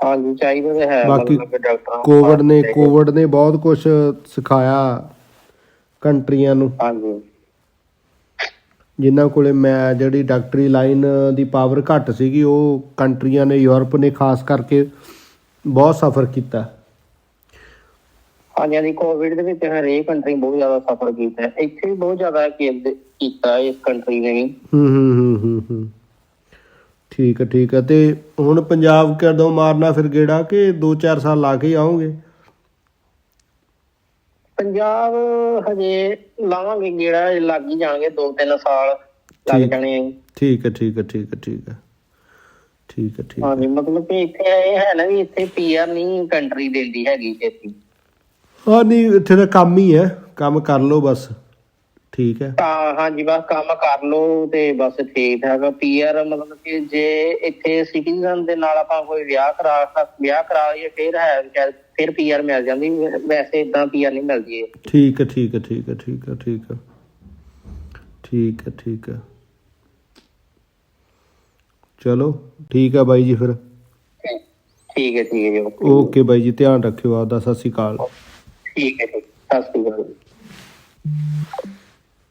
ਹਾਂਜੀ ਚਾਹੀਦਾ ਤੇ ਹੈ ਬਾਕੀ ਮਤਲਬ ਕਿ ਡਾਕਟਰਾਂ ਕੋਵਿਡ ਨੇ ਕੋਵਿਡ ਨੇ ਬਹੁਤ ਕੁਝ ਸਿਖਾਇਆ ਕੰਟਰੀਆਂ ਨੂੰ। ਹਾਂਜੀ। ਜਿਨ੍ਹਾਂ ਕੋਲੇ ਮੈਂ ਜਿਹੜੀ ਡਾਕਟਰੀ ਲਾਈਨ ਦੀ ਪਾਵਰ ਘੱਟ ਸੀਗੀ ਉਹ ਕੰਟਰੀਆਂ ਨੇ ਯੂਰਪ ਨੇ ਖਾਸ ਕਰਕੇ ਬਹੁਤ ਸਫਰ ਕੀਤਾ। ਹਾਂਜੀ ਹਾਂਜੀ ਕੋਵਿਡ ਦੇ ਵਿੱਚ ਹਰੇਕ ਕੰਟਰੀ ਬਹੁਤ ਜ਼ਿਆਦਾ ਸਫਰ ਕੀਤਾ। ਇੱਥੇ ਵੀ ਬਹੁਤ ਜ਼ਿਆਦਾ ਕੀਤਾ ਇਸ ਕੰਟਰੀ ਨੇ ਵੀ। ਹੂੰ ਹੂੰ ਹੂੰ ਹੂੰ। ਠੀਕ ਹੈ ਠੀਕ ਹੈ। ਤੇ ਹੁਣ ਪੰਜਾਬ ਕਦੋਂ ਮਾਰਨਾ ਫਿਰ ਗੇੜਾ ਕਿ 2-4 ਸਾਲ ਲਾ ਕੇ ਆਉਂਗੇ ਪੰਜਾਬ ਹਜੇ ਲਾਵਾਂਗੇ ਗੇੜਾ ਲੱਗ ਹੀ ਜਾਣਗੇ 2-3 ਸਾਲ ਲੱਗ। ਜਾਣੇ ਆ। ਠੀਕ ਹੈ ਠੀਕ ਹੈ ਠੀਕ ਹੈ ਠੀਕ ਹੈ। ਠੀਕ ਹੈ ਠੀਕ ਹੈ। ਮਤਲਬ ਕਿ ਇੱਥੇ ਇਹ ਹੈ ਨਾ ਵੀ ਇੱਥੇ ਪੀਆਰ ਨਹੀਂ ਕੰਟਰੀ ਦਿੰਦੀ ਹੈਗੀ ਛੇਤੀ। ਹਾਂ ਨਹੀਂ ਇੱਥੇ ਤਾਂ ਕੰਮ ਹੀ ਹੈ। ਕੰਮ ਕਰ ਲਓ ਬਸ। ਠੀਕ ਹੈ। ਤਾਂ ਹਾਂਜੀ ਬਸ ਕੰਮ ਕਰ ਲਓ ਤੇ ਬਸ ਠੀਕ ਹੈਗਾ ਪੀਆਰ ਮਤਲਬ ਕਿ ਜੇ ਇੱਥੇ ਸਿਟੀਜ਼ਨ ਦੇ ਨਾਲ ਆਪਾਂ ਕੋਈ ਵਿਆਹ ਕਰਾ ਸਕ- ਵਿਆਹ ਕਰਾ ਲਈਏ ਫਿਰ ਹੈ ਸ਼ਾਇਦ ਫਿਰ ਪੀਆਰ ਮਿਲ ਜਾਂਦੀ। ਵੈਸੇ ਇਦਾਂ ਪੀਆਰ ਨਹੀਂ ਮਿਲਦੀ ਠੀਕ ਹੈ ਠੀਕ ਹੈ ਠੀਕ ਹੈ ਠੀਕ ਹੈ ਠੀਕ ਹੈ। ਠੀਕ ਹੈ ਠੀਕ ਹੈ। ਚਲੋ ਠੀਕ ਹੈ ਬਾਈ ਜੀ ਫਿਰ। ਠੀਕ ਹੈ ਠੀਕ ਹੈ। ਓਕੇ ਬਾਈ ਜੀ ਧਿਆਨ ਰੱਖਿਓ ਆਪਦਾ। ਸਤਿ ਸ਼੍ਰੀ ਅਕਾਲ। ਠੀਕ ਹੈ ਜੀ ਸਤਿ ਸ਼੍ਰੀ ਅਕਾਲ।